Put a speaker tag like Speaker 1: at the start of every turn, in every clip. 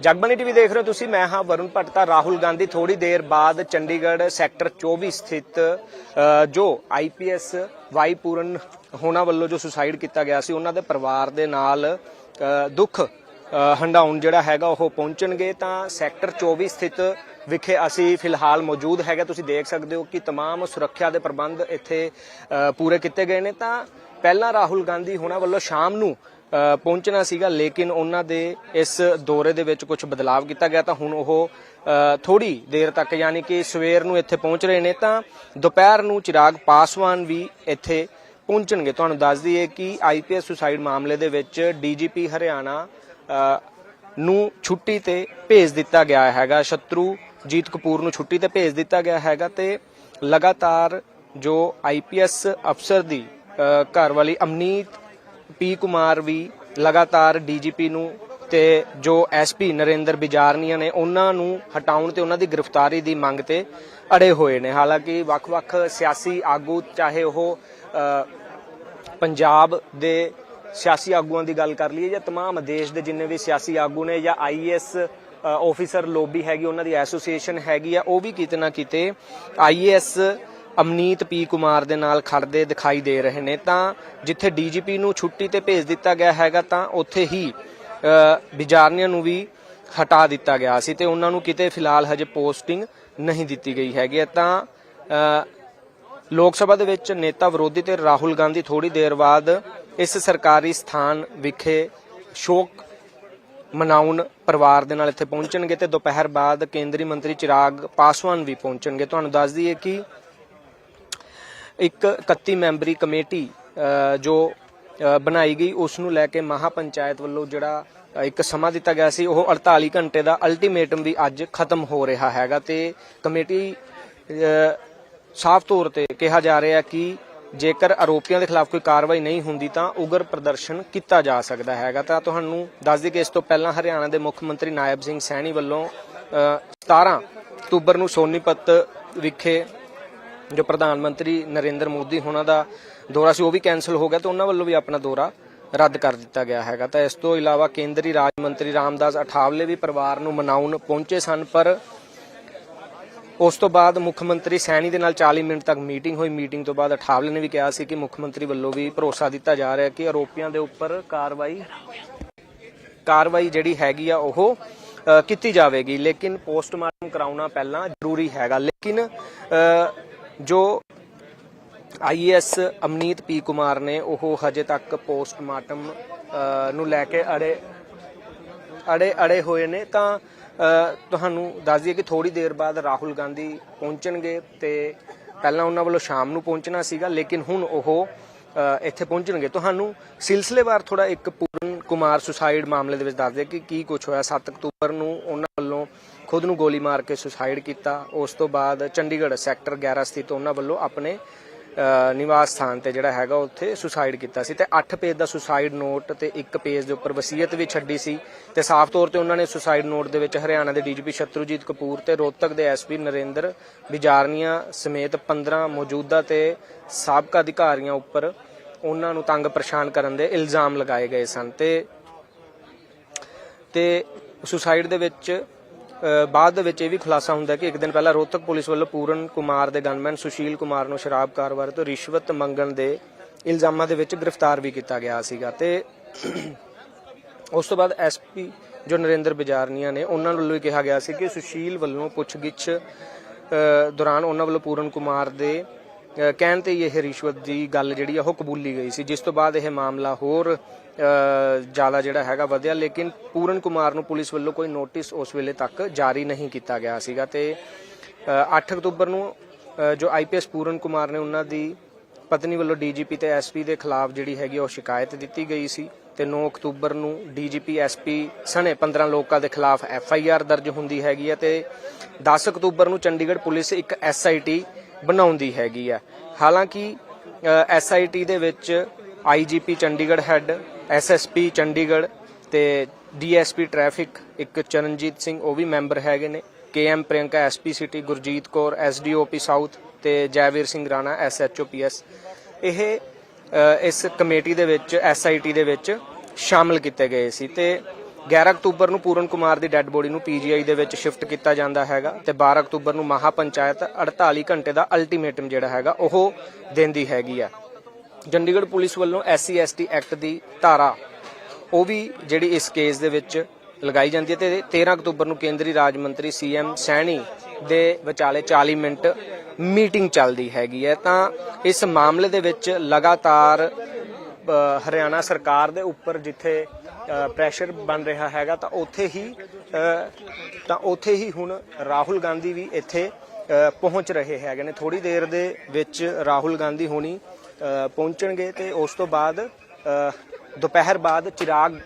Speaker 1: Jagbani TV ਦੇਖ ਰਹੇ ਹੋ ਤੁਸੀਂ ਮੈਂ ਹਾਂ ਵਰੁਣ ਭੱਟ ਤਾਂ ਰਾਹੁਲ ਗਾਂਧੀ ਥੋੜੀ ਦੇਰ ਬਾਅਦ ਚੰਡੀਗੜ੍ਹ ਸੈਕਟਰ 24 ਸਥਿਤ ਅ, ਜੋ ਆਈਪੀਐਸ ਵਾਈ ਪੂਰਨ ਹੋਣਾ ਵੱਲੋਂ ਜੋ ਸੁਸਾਈਡ ਕੀਤਾ ਗਿਆ ਸੀ ਉਹਨਾਂ ਦੇ ਪਰਿਵਾਰ ਦੇ ਨਾਲ ਅ, ਦੁੱਖ ਅ, ਹੰਡਾਉਣ ਜਿਹੜਾ ਹੈਗਾ ਉਹ ਪਹੁੰਚਣਗੇ ਤਾਂ ਸੈਕਟਰ 24 ਸਥਿਤ ਵਿਖੇ ਅਸੀਂ ਫਿਲਹਾਲ ਮੌਜੂਦ ਹੈਗਾ ਤੁਸੀਂ ਦੇਖ ਸਕਦੇ ਹੋ ਕਿ तमाम ਸੁਰੱਖਿਆ ਦੇ ਪ੍ਰਬੰਧ ਇੱਥੇ ਅ, ਪੂਰੇ ਕੀਤੇ ਗਏ ਨੇ ਤਾਂ ਪਹਿਲਾਂ ਰਾਹੁਲ ਗਾਂਧੀ ਹੋਣਾ ਵੱਲੋਂ ਸ਼ਾਮ ਨੂੰ ਅ, ਪਹੁੰਚਣਾ ਸੀਗਾ ਲੇਕਿਨ ਉਹਨਾਂ ਦੇ ਇਸ ਦੌਰੇ ਦੇ ਵਿੱਚ ਕੁਝ ਬਦਲਾਵ ਕੀਤਾ ਗਿਆ ਤਾਂ ਹੁਣ ਉਹ ਥੋੜੀ ਦੇਰ ਤੱਕ ਯਾਨੀ ਕਿ ਸਵੇਰ ਨੂੰ ਇੱਥੇ ਪਹੁੰਚ ਰਹੇ ਨੇ ਤਾਂ ਦੁਪਹਿਰ ਨੂੰ ਚਿਰਾਗ ਪਾਸਵਾਨ ਵੀ ਇੱਥੇ ਪਹੁੰਚਣਗੇ। ਤੁਹਾਨੂੰ ਦੱਸ ਦਈਏ ਕਿ ਆਈਪੀਐਸ ਸੁਸਾਈਡ ਮਾਮਲੇ ਦੇ ਵਿੱਚ ਡੀਜੀਪੀ ਹਰਿਆਣਾ ਨੂੰ ਛੁੱਟੀ ਤੇ ਭੇਜ ਦਿੱਤਾ ਗਿਆ ਹੈਗਾ। ਸ਼ਤਰੂ ਜੀਤ ਕਪੂਰ ਨੂੰ ਛੁੱਟੀ ਤੇ ਭੇਜ ਦਿੱਤਾ ਗਿਆ ਹੈਗਾ ਤੇ ਲਗਾਤਾਰ ਜੋ ਆਈਪੀਐਸ ਅਫਸਰ ਦੀ ਅ, ਘਰ ਵਾਲੀ ਅਮਨੀਤ ਪੀ ਕੁਮਾਰ ਵੀ ਲਗਾਤਾਰ ਡੀਜੀਪੀ ਨੂੰ ਤੇ ਜੋ ਐਸਪੀ ਨਰਿੰਦਰ ਬਿਜਾਰਨੀਆ ਨੇ ਉਹਨਾਂ ਨੂੰ ਹਟਾਉਣ ਤੇ ਉਹਨਾਂ ਦੀ ਗ੍ਰਿਫਤਾਰੀ ਦੀ ਮੰਗ ਤੇ ਅੜੇ ਹੋਏ ਨੇ ਹਾਲਾਂਕਿ ਵੱਖ-ਵੱਖ ਸਿਆਸੀ ਆਗੂ ਚਾਹੇ ਉਹ ਅ, ਪੰਜਾਬ ਦੇ ਸਿਆਸੀ ਆਗੂਆਂ ਦੀ ਗੱਲ ਕਰ ਲਈਏ ਜਾਂ तमाम ਦੇਸ਼ ਦੇ ਜਿੰਨੇ ਵੀ ਸਿਆਸੀ ਆਗੂ ਨੇ ਜਾਂ ਆਈਐਸ ਆਫੀਸਰ ਲੋਬੀ ਹੈਗੀ ਉਹਨਾਂ ਦੀ ਐਸੋਸੀਏਸ਼ਨ ਹੈਗੀ ਆ ਉਹ ਵੀ ਕਿਤੇ ਨਾ ਕਿਤੇ ਆਈਐਸ ਅਮਨੀਤ ਪੀ ਕੁਮਾਰ ਦੇ ਨਾਲ ਖੜਦੇ ਦਿਖਾਈ ਦੇ ਰਹੇ ਨੇ। ਤਾਂ ਜਿੱਥੇ ਡੀਜੀਪੀ ਨੂੰ ਛੁੱਟੀ ਤੇ ਭੇਜ ਦਿੱਤਾ ਗਿਆ ਹੈਗਾ, ਤਾਂ ਉੱਥੇ ਹੀ ਵਿਚਾਰਨੀਆਂ ਨੂੰ ਵੀ ਹਟਾ ਦਿੱਤਾ ਗਿਆ ਸੀ ਤੇ ਉਹਨਾਂ ਨੂੰ ਕਿਤੇ ਫਿਲਹਾਲ ਹਜੇ ਪੋਸਟਿੰਗ ਨਹੀਂ ਦਿੱਤੀ ਗਈ ਹੈਗੀ। ਤਾਂ ਲੋਕ ਸਭਾ ਦੇ ਵਿੱਚ ਨੇਤਾ ਵਿਰੋਧੀ ਤੇ ਰਾਹੁਲ ਗਾਂਧੀ ਥੋੜੀ ਦੇਰ ਬਾਅਦ ਇਸ ਸਰਕਾਰੀ ਸਥਾਨ ਵਿਖੇ ਸ਼ੋਕ ਮਨਾਉਣ ਪਰਿਵਾਰ ਦੇ ਨਾਲ ਇੱਥੇ ਪਹੁੰਚਣਗੇ ਤੇ ਦੁਪਹਿਰ ਬਾਅਦ ਕੇਂਦਰੀ ਮੰਤਰੀ ਚਿਰਾਗ ਪਾਸਵਾਨ ਵੀ ਪਹੁੰਚਣਗੇ। ਤੁਹਾਨੂੰ ਦੱਸ ਦਈਏ ਕਿ ਇੱਕ 31 ਮੈਂਬਰੀ ਕਮੇਟੀ ਜੋ ਬਣਾਈ ਗਈ ਉਸ ਨੂੰ ਲੈ ਕੇ ਮਹਾ ਪੰਚਾਇਤ ਵੱਲੋਂ ਜਿਹੜਾ ਇੱਕ ਸਮਾਂ ਦਿੱਤਾ ਗਿਆ ਸੀ ਉਹ 48 ਘੰਟੇ ਦਾ ਅਲਟੀਮੇਟਮ ਵੀ ਅੱਜ ਖਤਮ ਹੋ ਰਿਹਾ ਹੈਗਾ ਤੇ ਕਮੇਟੀ ਸਾਫ਼ ਤੌਰ ਤੇ ਕਿਹਾ ਜਾ ਰਿਹਾ ਕਿ ਜੇਕਰ ਆਰੋਪੀਆਂ ਦੇ ਖਿਲਾਫ ਕੋਈ ਕਾਰਵਾਈ ਨਹੀਂ ਹੁੰਦੀ ਤਾਂ ਉਗਰ ਪ੍ਰਦਰਸ਼ਨ ਕੀਤਾ ਜਾ ਸਕਦਾ ਹੈਗਾ। ਤਾਂ ਤੁਹਾਨੂੰ ਦੱਸ ਦਈਏ ਕਿ ਇਸ ਤੋਂ ਪਹਿਲਾਂ ਹਰਿਆਣਾ ਦੇ ਮੁੱਖ ਮੰਤਰੀ ਨਾਇਬ ਸਿੰਘ ਸੈਣੀ ਵੱਲੋਂ ਅ, 17 ਅਕਤੂਬਰ ਨੂੰ ਸੋਨੀਪਤ ਵਿਖੇ ਜੋ ਪ੍ਰਧਾਨ ਮੰਤਰੀ ਨਰਿੰਦਰ ਮੋਦੀ ਹੋਣਾ ਦਾ ਦੌਰਾ ਸੀ, ਉਹ ਵੀ ਕੈਨਸਲ ਹੋ ਗਿਆ ਤੇ ਉਹਨਾਂ ਵੱਲੋਂ ਵੀ ਆਪਣਾ ਦੌਰਾ ਰੱਦ ਕਰ ਦਿੱਤਾ ਗਿਆ ਹੈਗਾ। ਤਾਂ ਇਸ ਤੋਂ ਇਲਾਵਾ ਕੇਂਦਰੀ ਰਾਜ ਮੰਤਰੀ ਰਾਮਦਾਸ ਅਠਾਵਲੇ ਵੀ ਪਰਿਵਾਰ ਨੂੰ ਮਨਾਉਣ ਪਹੁੰਚੇ ਸਨ, ਪਰ ਉਸ ਤੋਂ ਬਾਅਦ ਮੁੱਖ ਮੰਤਰੀ ਸੈਣੀ ਦੇ ਨਾਲ 40 ਮਿੰਟ ਤੱਕ ਮੀਟਿੰਗ ਹੋਈ। ਮੀਟਿੰਗ ਤੋਂ ਬਾਅਦ ਅਠਾਵਲੇ ਨੇ ਵੀ ਕਿਹਾ ਸੀ ਕਿ ਮੁੱਖ ਮੰਤਰੀ ਵੱਲੋਂ ਵੀ ਭਰੋਸਾ ਦਿੱਤਾ ਜਾ ਰਿਹਾ ਕਿ ਆਰੋਪੀਆਂ ਦੇ ਉੱਪਰ ਕਾਰਵਾਈ ਕਾਰਵਾਈ ਜਿਹੜੀ ਹੈਗੀ ਆ, ਉਹ ਕੀਤੀ ਜਾਵੇਗੀ। ਲੇਕਿਨ ਪੋਸਟਮਾਰਟਮ ਕਰਾਉਣਾ ਪਹਿਲਾਂ ਜ਼ਰੂਰੀ ਹੈਗਾ। ਲੇਕਿਨ ਜੋ ਆਈਐਸ ਅਮਨੀਤ ਪੀ ਕੁਮਾਰ ਨੇ ਉਹ ਹਜੇ ਤੱਕ ਪੋਸਟਮਾਰਟਮ ਨੂੰ ਲੈ ਕੇ ਅੜੇ ਅੜੇ ਅੜੇ ਹੋਏ ਨੇ। ਤਾਂ ਤੁਹਾਨੂੰ ਦੱਸ ਦਈਏ ਕਿ ਥੋੜੀ ਦੇਰ ਬਾਅਦ ਰਾਹੁਲ ਗਾਂਧੀ ਪਹੁੰਚਣਗੇ ਤੇ ਪਹਿਲਾਂ ਉਹਨਾਂ ਵੱਲੋਂ ਸ਼ਾਮ ਨੂੰ ਪਹੁੰਚਣਾ ਸੀਗਾ, ਲੇਕਿਨ ਹੁਣ ਉਹ ਇੱਥੇ ਪਹੁੰਚਣਗੇ। ਤੁਹਾਨੂੰ ਸਿਲਸਿਲੇਵਾਰ ਥੋੜਾ ਇੱਕ ਪੂਰਨ ਕੁਮਾਰ ਸੁਸਾਈਡ ਮਾਮਲੇ ਦੇ ਵਿੱਚ ਦੱਸ ਦਈਏ ਕਿ ਕੀ ਕੁਝ ਹੋਇਆ। 7 ਅਕਤੂਬਰ ਨੂੰ ਉਹਨਾਂ ਵੱਲੋਂ ਖੁਦ ਨੂੰ ਗੋਲੀ ਮਾਰ ਕੇ ਸੁਸਾਈਡ ਕੀਤਾ। ਉਸ ਤੋਂ ਬਾਅਦ ਚੰਡੀਗੜ੍ਹ ਸੈਕਟਰ 11 ਸਥਿਤ ਉਹਨਾਂ ਵੱਲੋਂ ਆਪਣੇ ਨਿਵਾਸ ਸਥਾਨ ਤੇ ਜਿਹੜਾ ਹੈਗਾ ਉੱਥੇ ਸੁਸਾਈਡ ਕੀਤਾ ਸੀ। ਤੇ 8 ਪੇਜ ਦਾ ਸੁਸਾਈਡ ਨੋਟ ਤੇ ਇੱਕ ਪੇਜ ਦੇ ਉੱਪਰ ਵਸੀਅਤ ਵੀ ਛੱਡੀ ਸੀ। ਤੇ ਸਾਫ਼ ਤੌਰ ਤੇ ਉਹਨਾਂ ਨੇ ਸੁਸਾਈਡ ਨੋਟ ਦੇ ਵਿੱਚ ਹਰਿਆਣਾ ਦੇ ਡੀਜੀਪੀ ਸ਼ਤਰੂਜੀਤ ਕਪੂਰ ਤੇ ਰੋਹਤਕ ਦੇ ਐਸਪੀ ਨਰਿੰਦਰ ਬਿਜਾਰਨੀਆ ਸਮੇਤ 15 ਮੌਜੂਦਾ ਤੇ ਸਾਬਕਾ ਅਧਿਕਾਰੀਆਂ ਉੱਪਰ ਉਹਨਾਂ ਨੂੰ ਤੰਗ ਪਰੇਸ਼ਾਨ ਕਰਨ ਦੇ ਇਲਜ਼ਾਮ ਲਗਾਏ ਗਏ ਸਨ। ਤੇ ਤੇ ਸੁਸਾਈਡ ਦੇ ਵਿੱਚ ਬਾਅਦ ਦੇ ਵਿੱਚ ਇਹ ਵੀ ਖੁਲਾਸਾ ਹੁੰਦਾ ਕਿ ਇੱਕ ਦਿਨ ਪਹਿਲਾਂ ਰੋਹਤਕ ਪੁਲਿਸ ਵੱਲੋਂ ਪੂਰਨ ਕੁਮਾਰ ਦੇ ਗਨਮੈਨ ਸੁਸ਼ੀਲ ਕੁਮਾਰ ਨੂੰ ਸ਼ਰਾਬ ਕਾਰੋਬਾਰ ਤੋਂ ਰਿਸ਼ਵਤ ਮੰਗਣ ਦੇ ਇਲਜ਼ਾਮਾਂ ਦੇ ਵਿੱਚ ਗ੍ਰਿਫਤਾਰ ਵੀ ਕੀਤਾ ਗਿਆ ਸੀਗਾ ਤੇ ਉਸ ਤੋਂ ਬਾਅਦ ਐਸਪੀ ਜੋ ਨਰਿੰਦਰ ਬਿਜਾਰਨੀਆ ਨੇ ਉਹਨਾਂ ਵੱਲੋਂ ਕਿਹਾ ਗਿਆ ਸੀ ਕਿ ਸੁਸ਼ੀਲ ਵੱਲੋਂ ਪੁੱਛਗਿੱਛ ਅ, ਦੌਰਾਨ ਉਹਨਾਂ ਵੱਲੋਂ ਪੂਰਨ ਕੁਮਾਰ ਦੇ ਕਹਿਣ ਤੇ ਹੀ ਇਹ ਰਿਸ਼ਵਤ ਦੀ ਗੱਲ ਜਿਹੜੀ ਆ ਉਹ ਕਬੂਲੀ ਗਈ ਸੀ। ਜਿਸ ਤੋਂ ਬਾਅਦ ਇਹ ਮਾਮਲਾ ਹੋਰ ਜ਼ਿਆਦਾ ਜਿਹੜਾ ਹੈਗਾ ਵਧਿਆ ਲੇਕਿਨ ਪੂਰਨ ਕੁਮਾਰ ਨੂੰ ਪੁਲਿਸ ਵੱਲੋਂ ਕੋਈ ਨੋਟਿਸ ਉਸ ਵੇਲੇ ਤੱਕ ਜਾਰੀ ਨਹੀਂ ਕੀਤਾ ਗਿਆ ਸੀਗਾ। ਤੇ ਅ, 8 ਅਕਤੂਬਰ ਨੂੰ ਅ, ਜੋ ਆਈਪੀਐਸ ਪੂਰਨ ਕੁਮਾਰ ਨੇ ਉਹਨਾਂ ਦੀ ਪਤਨੀ ਵੱਲੋਂ ਡੀਜੀਪੀ ਤੇ ਐਸਪੀ ਦੇ ਖਿਲਾਫ ਜਿਹੜੀ ਹੈਗੀ ਉਹ ਸ਼ਿਕਾਇਤ ਦਿੱਤੀ ਗਈ ਸੀ। ਤੇ 9 ਅਕਤੂਬਰ ਨੂੰ ਡੀਜੀਪੀ ਐਸਪੀ ਸਣੇ 15 ਲੋਕਾਂ ਦੇ ਖਿਲਾਫ ਐਫਆਈਆਰ ਦਰਜ ਹੁੰਦੀ ਹੈਗੀ ਹੈ ਤੇ 10 ਅਕਤੂਬਰ ਨੂੰ ਚੰਡੀਗੜ੍ਹ ਪੁਲਿਸ ਇੱਕ ਐਸਆਈਟੀ ਬਣਾਉਂਦੀ ਹੈਗੀ ਹੈ ਹਾਲਾਂਕਿ ਐਸਆਈਟੀ ਦੇ ਵਿੱਚ IGP Chandigarh head SSP Chandigarh ਤੇ ਡੀਐਸਪੀ ਟ੍ਰੈਫਿਕ ਇੱਕ ਚਰਨਜੀਤ ਸਿੰਘ, ਉਹ ਵੀ ਮੈਂਬਰ ਹੈਗੇ ਨੇ। KM Priyanka SP city Gurjeet Kaur SDOP south ਤੇ ਜੈਵੀਰ ਸਿੰਘ ਰਾਣਾ ਐਸਐਚਓਪੀਐਸ ਇਹ ਇਸ ਕਮੇਟੀ ਦੇ ਵਿੱਚ ਐਸਆਈਟੀ ਦੇ ਵਿੱਚ ਸ਼ਾਮਲ ਕੀਤੇ ਗਏ ਸੀ ਤੇ 11 ਅਕਤੂਬਰ ਨੂੰ ਪੂਰਨ ਕੁਮਾਰ ਦੀ ਡੈੱਡ ਬੋਡੀ ਨੂੰ ਪੀਜੀਆਈ ਦੇ ਵਿੱਚ ਸ਼ਿਫਟ ਕੀਤਾ ਜਾਂਦਾ ਹੈਗਾ ਤੇ 12 ਅਕਤੂਬਰ ਨੂੰ ਮਹਾ ਪੰਚਾਇਤ 48 ਘੰਟੇ ਦਾ ਅਲਟੀਮੇਟਮ ਜਿਹੜਾ ਹੈਗਾ, ਉਹ ਦਿੰਦੀ ਹੈਗੀ ਆ। ਚੰਡੀਗੜ੍ਹ ਪੁਲਿਸ ਵੱਲੋਂ ਐਸਸੀ ਐਸਟੀ ਐਕਟ ਦੀ ਧਾਰਾ, ਉਹ ਵੀ ਜਿਹੜੀ ਇਸ ਕੇਸ ਦੇ ਵਿੱਚ ਲਗਾਈ ਜਾਂਦੀ ਹੈ ਤੇ 13 ਅਕਤੂਬਰ ਨੂੰ ਕੇਂਦਰੀ ਰਾਜ ਮੰਤਰੀ ਸੀਐਮ ਸੈਣੀ ਦੇ ਵਿਚਾਲੇ 40 ਮਿੰਟ ਮੀਟਿੰਗ ਚੱਲਦੀ ਹੈਗੀ ਹੈ। ਤਾਂ ਇਸ ਮਾਮਲੇ ਦੇ ਵਿੱਚ ਲਗਾਤਾਰ ਹਰਿਆਣਾ ਸਰਕਾਰ ਦੇ ਉੱਪਰ ਜਿੱਥੇ ਪ੍ਰੈਸ਼ਰ ਬਣ ਰਿਹਾ ਹੈਗਾ, ਤਾਂ ਉੱਥੇ ਹੀ ਤਾਂ ਉੱਥੇ ਹੀ ਹੁਣ ਰਾਹੁਲ ਗਾਂਧੀ ਵੀ ਇੱਥੇ ਪਹੁੰਚ ਰਹੇ ਹੈਗੇ ਨੇ। ਥੋੜੀ ਦੇਰ ਦੇ ਵਿੱਚ ਰਾਹੁਲ ਗਾਂਧੀ ਹੋਣੀ ਪਹੁੰਚਣਗੇ ਤੇ ਉਸ ਤੋਂ ਬਾਅਦ ਦੁਪਹਿਰ ਬਾਅਦ ਚਿਰਾਗ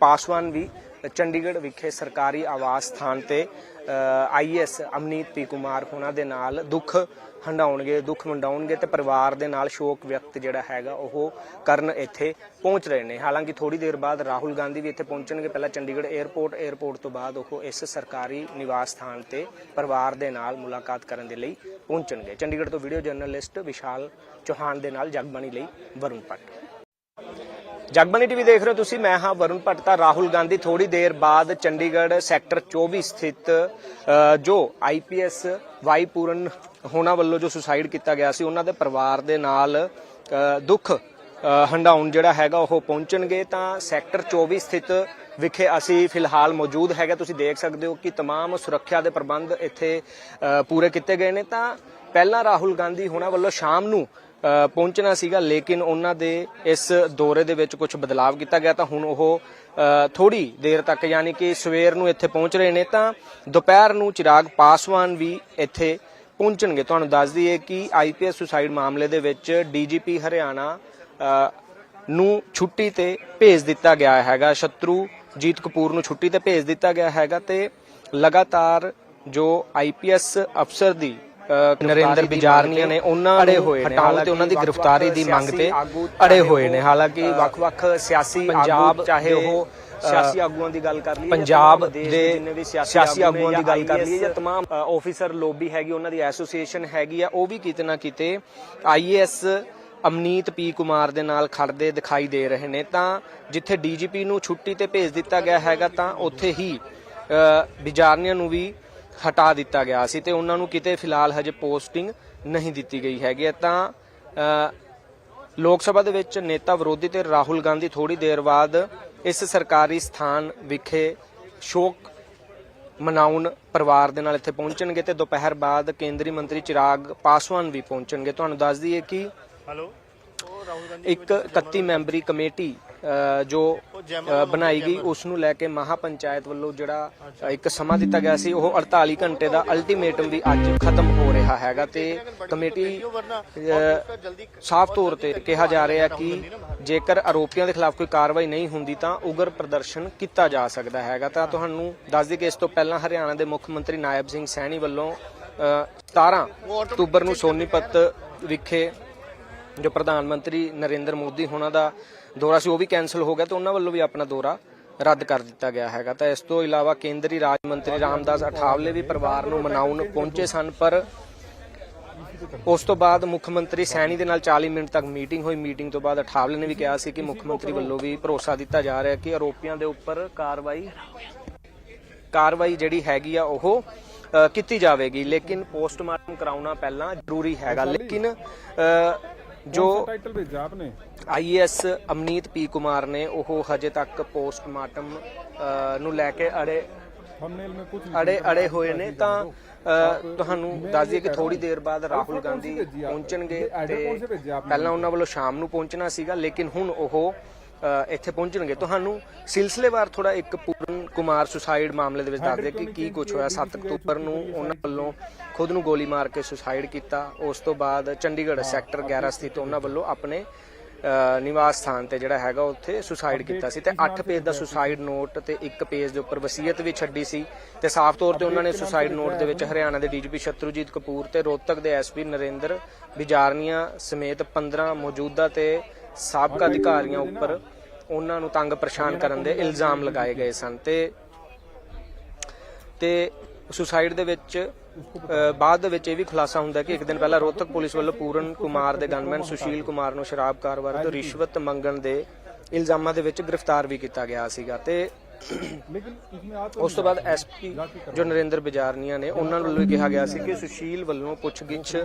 Speaker 1: ਪਾਸਵਾਨ ਵੀ ਚੰਡੀਗੜ੍ਹ ਵਿਖੇ ਸਰਕਾਰੀ ਆਵਾਸ ਸਥਾਨ ਤੇ ਆਈਐਸ ਅਮਨੀਤ ਪੀ ਕੁਮਾਰ ਉਹਨਾਂ ਦੇ ਨਾਲ ਦੁੱਖ ਹੰਡਾਉਣਗੇ ਦੁੱਖ ਵੰਡਾਉਣਗੇ ਤੇ ਪਰਿਵਾਰ ਦੇ ਨਾਲ ਸ਼ੋਕ ਵਿਅਕਤ ਜਿਹੜਾ ਹੈਗਾ ਉਹ ਕਰਨ ਇੱਥੇ ਪਹੁੰਚ ਰਹੇ ਨੇ। ਹਾਲਾਂਕਿ ਥੋੜੀ ਦੇਰ ਬਾਅਦ ਰਾਹੁਲ ਗਾਂਧੀ ਵੀ ਇੱਥੇ ਪਹੁੰਚਣਗੇ। ਪਹਿਲਾਂ ਚੰਡੀਗੜ੍ਹ 에ਅਰਪੋਰਟ 에ਅਰਪੋਰਟ ਤੋਂ ਬਾਅਦ ਉਹ ਇਸ ਸਰਕਾਰੀ ਨਿਵਾਸ ਸਥਾਨ ਤੇ ਪਰਿਵਾਰ ਦੇ ਨਾਲ ਮੁਲਾਕਾਤ ਕਰਨ ਦੇ ਲਈ ਪਹੁੰਚਣਗੇ। ਚੰਡੀਗੜ੍ਹ ਤੋਂ ਵੀਡੀਓ ਜਰਨਲਿਸਟ ਵਿਸ਼ਾਲ ਚੌਹਾਨ ਦੇ ਨਾਲ ਜਗਬਾਣੀ ਲਈ ਵਰੁਣ ਭੱਟ ਜਗਬਾਨੀ ਟੀਵੀ ਦੇਖ ਰਹੇ ਹੋ ਤੁਸੀਂ ਮੈਂ ਹਾਂ ਵਰੁਣ ਭੱਟ ਤਾਂ ਰਾਹੁਲ ਗਾਂਧੀ ਥੋੜੀ ਦੇਰ ਬਾਅਦ ਚੰਡੀਗੜ੍ਹ ਸੈਕਟਰ 24 ਸਥਿਤ ਅ, ਜੋ ਆਈਪੀਐਸ ਵਾਈ ਪੂਰਨ ਹੋਣਾ ਵੱਲੋਂ ਜੋ ਸੁਸਾਈਡ ਕੀਤਾ ਗਿਆ ਸੀ ਉਹਨਾਂ ਦੇ ਪਰਿਵਾਰ ਦੇ ਨਾਲ ਅ, ਦੁੱਖ ਅ, ਹੰਡਾਉਣ ਜਿਹੜਾ ਹੈਗਾ ਉਹ ਪਹੁੰਚਣਗੇ ਤਾਂ ਸੈਕਟਰ 24 ਸਥਿਤ ਵਿਖੇ ਅਸੀਂ ਫਿਲਹਾਲ ਮੌਜੂਦ ਹੈਗੇ ਤੁਸੀਂ ਦੇਖ ਸਕਦੇ ਹੋ ਕਿ तमाम ਸੁਰੱਖਿਆ ਦੇ ਪ੍ਰਬੰਧ ਇੱਥੇ ਅ, ਪੂਰੇ ਕੀਤੇ ਗਏ ਨੇ ਤਾਂ ਪਹਿਲਾਂ ਰਾਹੁਲ ਗਾਂਧੀ ਹੋਣਾ ਵੱਲੋਂ ਸ਼ਾਮ ਨੂੰ ਅ, ਪਹੁੰਚਣਾ ਸੀਗਾ, ਲੇਕਿਨ ਉਹਨਾਂ ਦੇ ਇਸ ਦੌਰੇ ਦੇ ਵਿੱਚ ਕੁਝ ਬਦਲਾਵ ਕੀਤਾ ਗਿਆ ਤਾਂ ਹੁਣ ਉਹ ਥੋੜੀ ਦੇਰ ਤੱਕ ਯਾਨੀ ਕਿ ਸਵੇਰ ਨੂੰ ਇੱਥੇ ਪਹੁੰਚ ਰਹੇ ਨੇ ਤਾਂ ਦੁਪਹਿਰ ਨੂੰ ਚਿਰਾਗ ਪਾਸਵਾਨ ਵੀ ਇੱਥੇ ਪਹੁੰਚਣਗੇ। ਤੁਹਾਨੂੰ ਦੱਸ ਦਈਏ ਕਿ ਆਈਪੀਐਸ ਸੁਸਾਈਡ ਮਾਮਲੇ ਦੇ ਵਿੱਚ ਡੀਜੀਪੀ ਹਰਿਆਣਾ ਨੂੰ ਛੁੱਟੀ ਤੇ ਭੇਜ ਦਿੱਤਾ ਗਿਆ ਹੈਗਾ। ਸ਼ਤਰੂ ਜੀਤ ਕਪੂਰ ਨੂੰ ਛੁੱਟੀ ਤੇ ਭੇਜ ਦਿੱਤਾ ਗਿਆ ਹੈਗਾ ਤੇ ਲਗਾਤਾਰ ਜੋ ਆਈਪੀਐਸ ਅਫਸਰ ਦੀ ਨਰਿੰਦਰ ਬਿਜਾਰਨੀਆ ਨੇ ਉਹਨਾਂ ਅੜੇ ਹੋਏ ਨੇ ਹਾਲਾਂਕਿ ਉਹਨਾਂ ਦੀ ਗ੍ਰਿਫਤਾਰੀ ਦੀ ਮੰਗ ਤੇ ਅੜੇ ਹੋਏ ਨੇ ਹਾਲਾਂਕਿ ਵੱਖ-ਵੱਖ ਸਿਆਸੀ ਪੰਜਾਬ ਚਾਹੇ ਉਹ ਸਿਆਸੀ ਆਗੂਆਂ ਦੀ ਗੱਲ ਕਰ ਲਈਏ ਪੰਜਾਬ ਦੇ ਜਿੰਨੇ ਵੀ ਸਿਆਸੀ ਆਗੂਆਂ ਦੀ ਗੱਲ ਕਰ ਲਈਏ ਜਾਂ तमाम ਆਫੀਸਰ ਲੋਬੀ ਹੈਗੀ ਉਹਨਾਂ ਦੀ ਐਸੋਸੀਏਸ਼ਨ ਹੈਗੀ ਆ ਉਹ ਵੀ ਕਿਤੇ ਨਾ ਕਿਤੇ ਆਈਏਐਸ ਅਮਨੀਤ ਪੀ ਕੁਮਾਰ ਦੇ ਨਾਲ ਖੜਦੇ ਦਿਖਾਈ ਦੇ ਰਹੇ ਨੇ ਤਾਂ ਜਿੱਥੇ ਡੀਜੀਪੀ ਨੂੰ ਛੁੱਟੀ ਤੇ ਭੇਜ ਦਿੱਤਾ ਗਿਆ ਹੈਗਾ ਤਾਂ ਉੱਥੇ ਹੀ ਅ, ਬਿਜਾਰਨੀਆ ਨੂੰ ਵੀ ਹਟਾ ਦਿੱਤਾ ਗਿਆ ਸੀ ਤੇ ਉਹਨਾਂ ਨੂੰ ਕਿਤੇ ਫਿਲਹਾਲ ਹਜੇ ਪੋਸਟਿੰਗ ਨਹੀਂ ਦਿੱਤੀ ਗਈ ਹੈਗੀ। ਹੈ ਤਾਂ ਲੋਕ ਸਭਾ ਦੇ ਵਿੱਚ ਨੇਤਾ ਵਿਰੋਧੀ ਤੇ ਰਾਹੁਲ ਗਾਂਧੀ ਥੋੜੀ ਦੇਰ ਬਾਅਦ ਇਸ ਸਰਕਾਰੀ ਸਥਾਨ ਵਿਖੇ ਸ਼ੋਕ ਮਨਾਉਣ ਪਰਿਵਾਰ ਦੇ ਨਾਲ ਇੱਥੇ ਪਹੁੰਚਣਗੇ ਤੇ ਦੁਪਹਿਰ ਬਾਅਦ ਕੇਂਦਰੀ ਮੰਤਰੀ ਚਿਰਾਗ ਪਾਸਵਾਨ ਵੀ ਪਹੁੰਚਣਗੇ। ਤੁਹਾਨੂੰ ਦੱਸ ਦਈਏ ਕਿ
Speaker 2: ਹੈਲੋ?
Speaker 1: ਇੱਕ 31 ਮੈਂਬਰੀ ਕਮੇਟੀ ਜੋ ਬਣਾਈ ਗਈ ਉਸ ਨੂੰ ਲੈ ਕੇ ਮਹਾ ਵੱਲੋਂ ਜਿਹੜਾ ਇੱਕ ਸਮਾਂ ਦਿੱਤਾ ਗਿਆ ਸੀ ਉਹ 48 ਘੰਟੇ ਦਾ ਅਲਟੀਮੇਟਮ ਵੀ ਅੱਜ ਖਤਮ ਹੋ ਰਿਹਾ ਹੈਗਾ ਤੇ ਕਮੇਟੀ ਸਾਫ਼ ਤੌਰ ਤੇ ਕਿਹਾ ਜਾ ਰਿਹਾ ਕਿ ਜੇਕਰ ਆਰੋਪੀਆਂ ਦੇ ਖਿਲਾਫ ਕੋਈ ਕਾਰਵਾਈ ਨਹੀਂ ਹੁੰਦੀ ਤਾਂ ਉਗਰ ਪ੍ਰਦਰਸ਼ਨ ਕੀਤਾ ਜਾ ਸਕਦਾ ਹੈਗਾ। ਤਾਂ ਤੁਹਾਨੂੰ ਦੱਸ ਦਈਏ ਕਿ ਇਸ ਤੋਂ ਪਹਿਲਾਂ ਹਰਿਆਣਾ ਦੇ ਮੁੱਖ ਮੰਤਰੀ ਨਾਇਬ ਸਿੰਘ ਸੈਣੀ ਵੱਲੋਂ ਅ, 17 ਅਕਤੂਬਰ ਨੂੰ ਸੋਨੀਪਤ ਵਿਖੇ ਜੋ ਪ੍ਰਧਾਨ ਮੰਤਰੀ ਨਰਿੰਦਰ ਮੋਦੀ ਹੋਣਾ ਦਾ ਦੌਰਾ ਸੀ ਉਹ ਵੀ ਕੈਨਸਲ ਹੋ ਗਿਆ ਤੇ ਉਹਨਾਂ ਵੱਲੋਂ ਵੀ ਆਪਣਾ ਦੌਰਾ ਰੱਦ ਕਰ ਦਿੱਤਾ ਗਿਆ ਹੈਗਾ। ਤਾਂ ਇਸ ਤੋਂ ਇਲਾਵਾ ਕੇਂਦਰੀ ਰਾਜ ਮੰਤਰੀ ਰਾਮਦਾਸ ਅਠਾਵਲੇ ਵੀ ਪਰਿਵਾਰ ਨੂੰ ਮਨਾਉਣ ਪਹੁੰਚੇ ਸਨ ਪਰ ਉਸ ਤੋਂ ਬਾਅਦ ਮੁੱਖ ਮੰਤਰੀ ਸੈਣੀ ਦੇ ਨਾਲ 40 ਮਿੰਟ ਤੱਕ ਮੀਟਿੰਗ ਹੋਈ। ਮੀਟਿੰਗ ਤੋਂ ਬਾਅਦ ਅਠਾਵਲੇ ਨੇ ਵੀ ਕਿਹਾ ਸੀ ਕਿ ਮੁੱਖ ਮੰਤਰੀ ਵੱਲੋਂ ਵੀ ਭਰੋਸਾ ਦਿੱਤਾ ਜਾ ਰਿਹਾ ਕਿ ਆਰੋਪੀਆਂ ਦੇ ਉੱਪਰ ਕਾਰਵਾਈ ਕਾਰਵਾਈ ਜਿਹੜੀ ਹੈਗੀ ਆ ਉਹ ਕੀਤੀ ਜਾਵੇਗੀ। ਲੇਕਿਨ ਪੋਸਟਮਾਰਟਮ ਕਰਾਉਣਾ ਪਹਿਲਾਂ ਜ਼ਰੂਰੀ ਹੈਗਾ। ਲੇਕਿਨ ਅ, ਜੋ
Speaker 3: ਟਾਈਟਲ ਭੇਜਿਆ ਆਪਨੇ?
Speaker 1: ਆਈਐਸ ਅਮਨੀਤ ਪੀ ਕੁਮਾਰ ਨੇ ਉਹ ਹਜੇ ਤੱਕ ਪੋਸਟਮਾਰਟਮ ਨੂੰ ਲੈ ਕੇ ਅੜੇ
Speaker 3: ਥੰਬਨੇਲ ਮੇ ਕੁਝ
Speaker 1: ਅੜੇ ਅੜੇ ਹੋਏ ਨੇ ਤਾਂ ਤੁਹਾਨੂੰ ਦੱਸ ਦਈਏ ਕਿ ਥੋੜੀ ਦੇਰ ਬਾਅਦ ਰਾਹੁਲ ਗਾਂਧੀ ਪਹੁੰਚਣਗੇ ਤੇ ਪਹਿਲਾਂ ਉਹਨਾਂ ਵੱਲੋਂ ਸ਼ਾਮ ਨੂੰ ਪਹੁੰਚਣਾ ਸੀਗਾ ਲੇਕਿਨ ਹੁਣ ਉਹ ਇੱਥੇ ਪਹੁੰਚਣਗੇ। ਤੁਹਾਨੂੰ ਸਿਲਸਿਲੇਵਾਰ ਥੋੜਾ ਇੱਕ ਪੂਰਨ ਕੁਮਾਰ ਸੁਸਾਈਡ ਮਾਮਲੇ ਦੇ ਵਿੱਚ ਦੱਸ ਦੇ ਕਿ ਕੀ ਕੁਝ ਹੋਇਆ। 7 ਅਕਤੂਬਰ ਨੂੰ ਉਹਨਾਂ ਵੱਲੋਂ ਖੁਦ ਨੂੰ ਗੋਲੀ ਮਾਰ ਕੇ ਸੁਸਾਈਡ ਕੀਤਾ। ਉਸ ਤੋਂ ਬਾਅਦ ਚੰਡੀਗੜ੍ਹ ਸੈਕਟਰ 11 ਸਥਿਤ ਉਹਨਾਂ ਵੱਲੋਂ ਆਪਣੇ ਨਿਵਾਸ ਸਥਾਨ ਤੇ ਜਿਹੜਾ ਹੈਗਾ ਉੱਥੇ ਸੁਸਾਈਡ ਕੀਤਾ ਸੀ। ਤੇ 8 ਪੇਜ ਦਾ ਸੁਸਾਈਡ ਨੋਟ ਤੇ ਇੱਕ ਪੇਜ ਦੇ ਉੱਪਰ ਵਸੀਅਤ ਵੀ ਛੱਡੀ ਸੀ। ਤੇ ਸਾਫ਼ ਤੌਰ ਤੇ ਉਹਨਾਂ ਨੇ ਸੁਸਾਈਡ ਨੋਟ ਦੇ ਵਿੱਚ ਹਰਿਆਣਾ ਦੇ ਡੀਜੀਪੀ ਸ਼ਤਰੂਜੀਤ ਕਪੂਰ ਤੇ ਰੋਹਤਕ ਦੇ ਐਸਪੀ ਨਰਿੰਦਰ ਬਿਜਾਰਨੀਆ ਸਮੇਤ 15 ਮੌਜੂਦਾ ਤੇ ਸਾਬਕਾ ਅਧਿਕਾਰੀਆਂ ਉੱਪਰ ਉਹਨਾਂ ਨੂੰ ਤੰਗ ਪਰੇਸ਼ਾਨ ਕਰਨ ਦੇ ਇਲਜ਼ਾਮ ਲਗਾਏ ਗਏ ਸਨ। ਤੇ ਤੇ ਸੁਸਾਈਡ ਦੇ ਵਿੱਚ ਬਾਅਦ ਵਿੱਚ ਇਹ ਵੀ ਖੁਲਾਸਾ ਹੁੰਦਾ ਕਿ ਇੱਕ ਦਿਨ ਪਹਿਲਾਂ ਰੋਹਤਕ ਪੁਲਿਸ ਵੱਲੋਂ ਪੂਰਨ ਕੁਮਾਰ ਦੇ ਗਨਮੈਨ ਸੁਸ਼ੀਲ ਕੁਮਾਰ ਨੂੰ ਸ਼ਰਾਬ ਕਾਰੋਬਾਰ ਤੋਂ ਰਿਸ਼ਵਤ ਮੰਗਣ ਦੇ ਇਲਜ਼ਾਮਾਂ ਦੇ ਵਿੱਚ ਗ੍ਰਿਫਤਾਰ ਵੀ ਕੀਤਾ ਗਿਆ ਸੀਗਾ ਤੇ ਉਸ ਤੋਂ ਬਾਅਦ ਐਸਪੀ ਜੋ ਨਰਿੰਦਰ ਬਿਜਾਰਨੀਆ ਨੇ, ਉਹਨਾਂ ਵੱਲੋਂ ਕਿਹਾ ਗਿਆ ਸੀ ਕਿ ਸੁਸ਼ੀਲ ਵੱਲੋਂ ਪੁੱਛਗਿੱਛ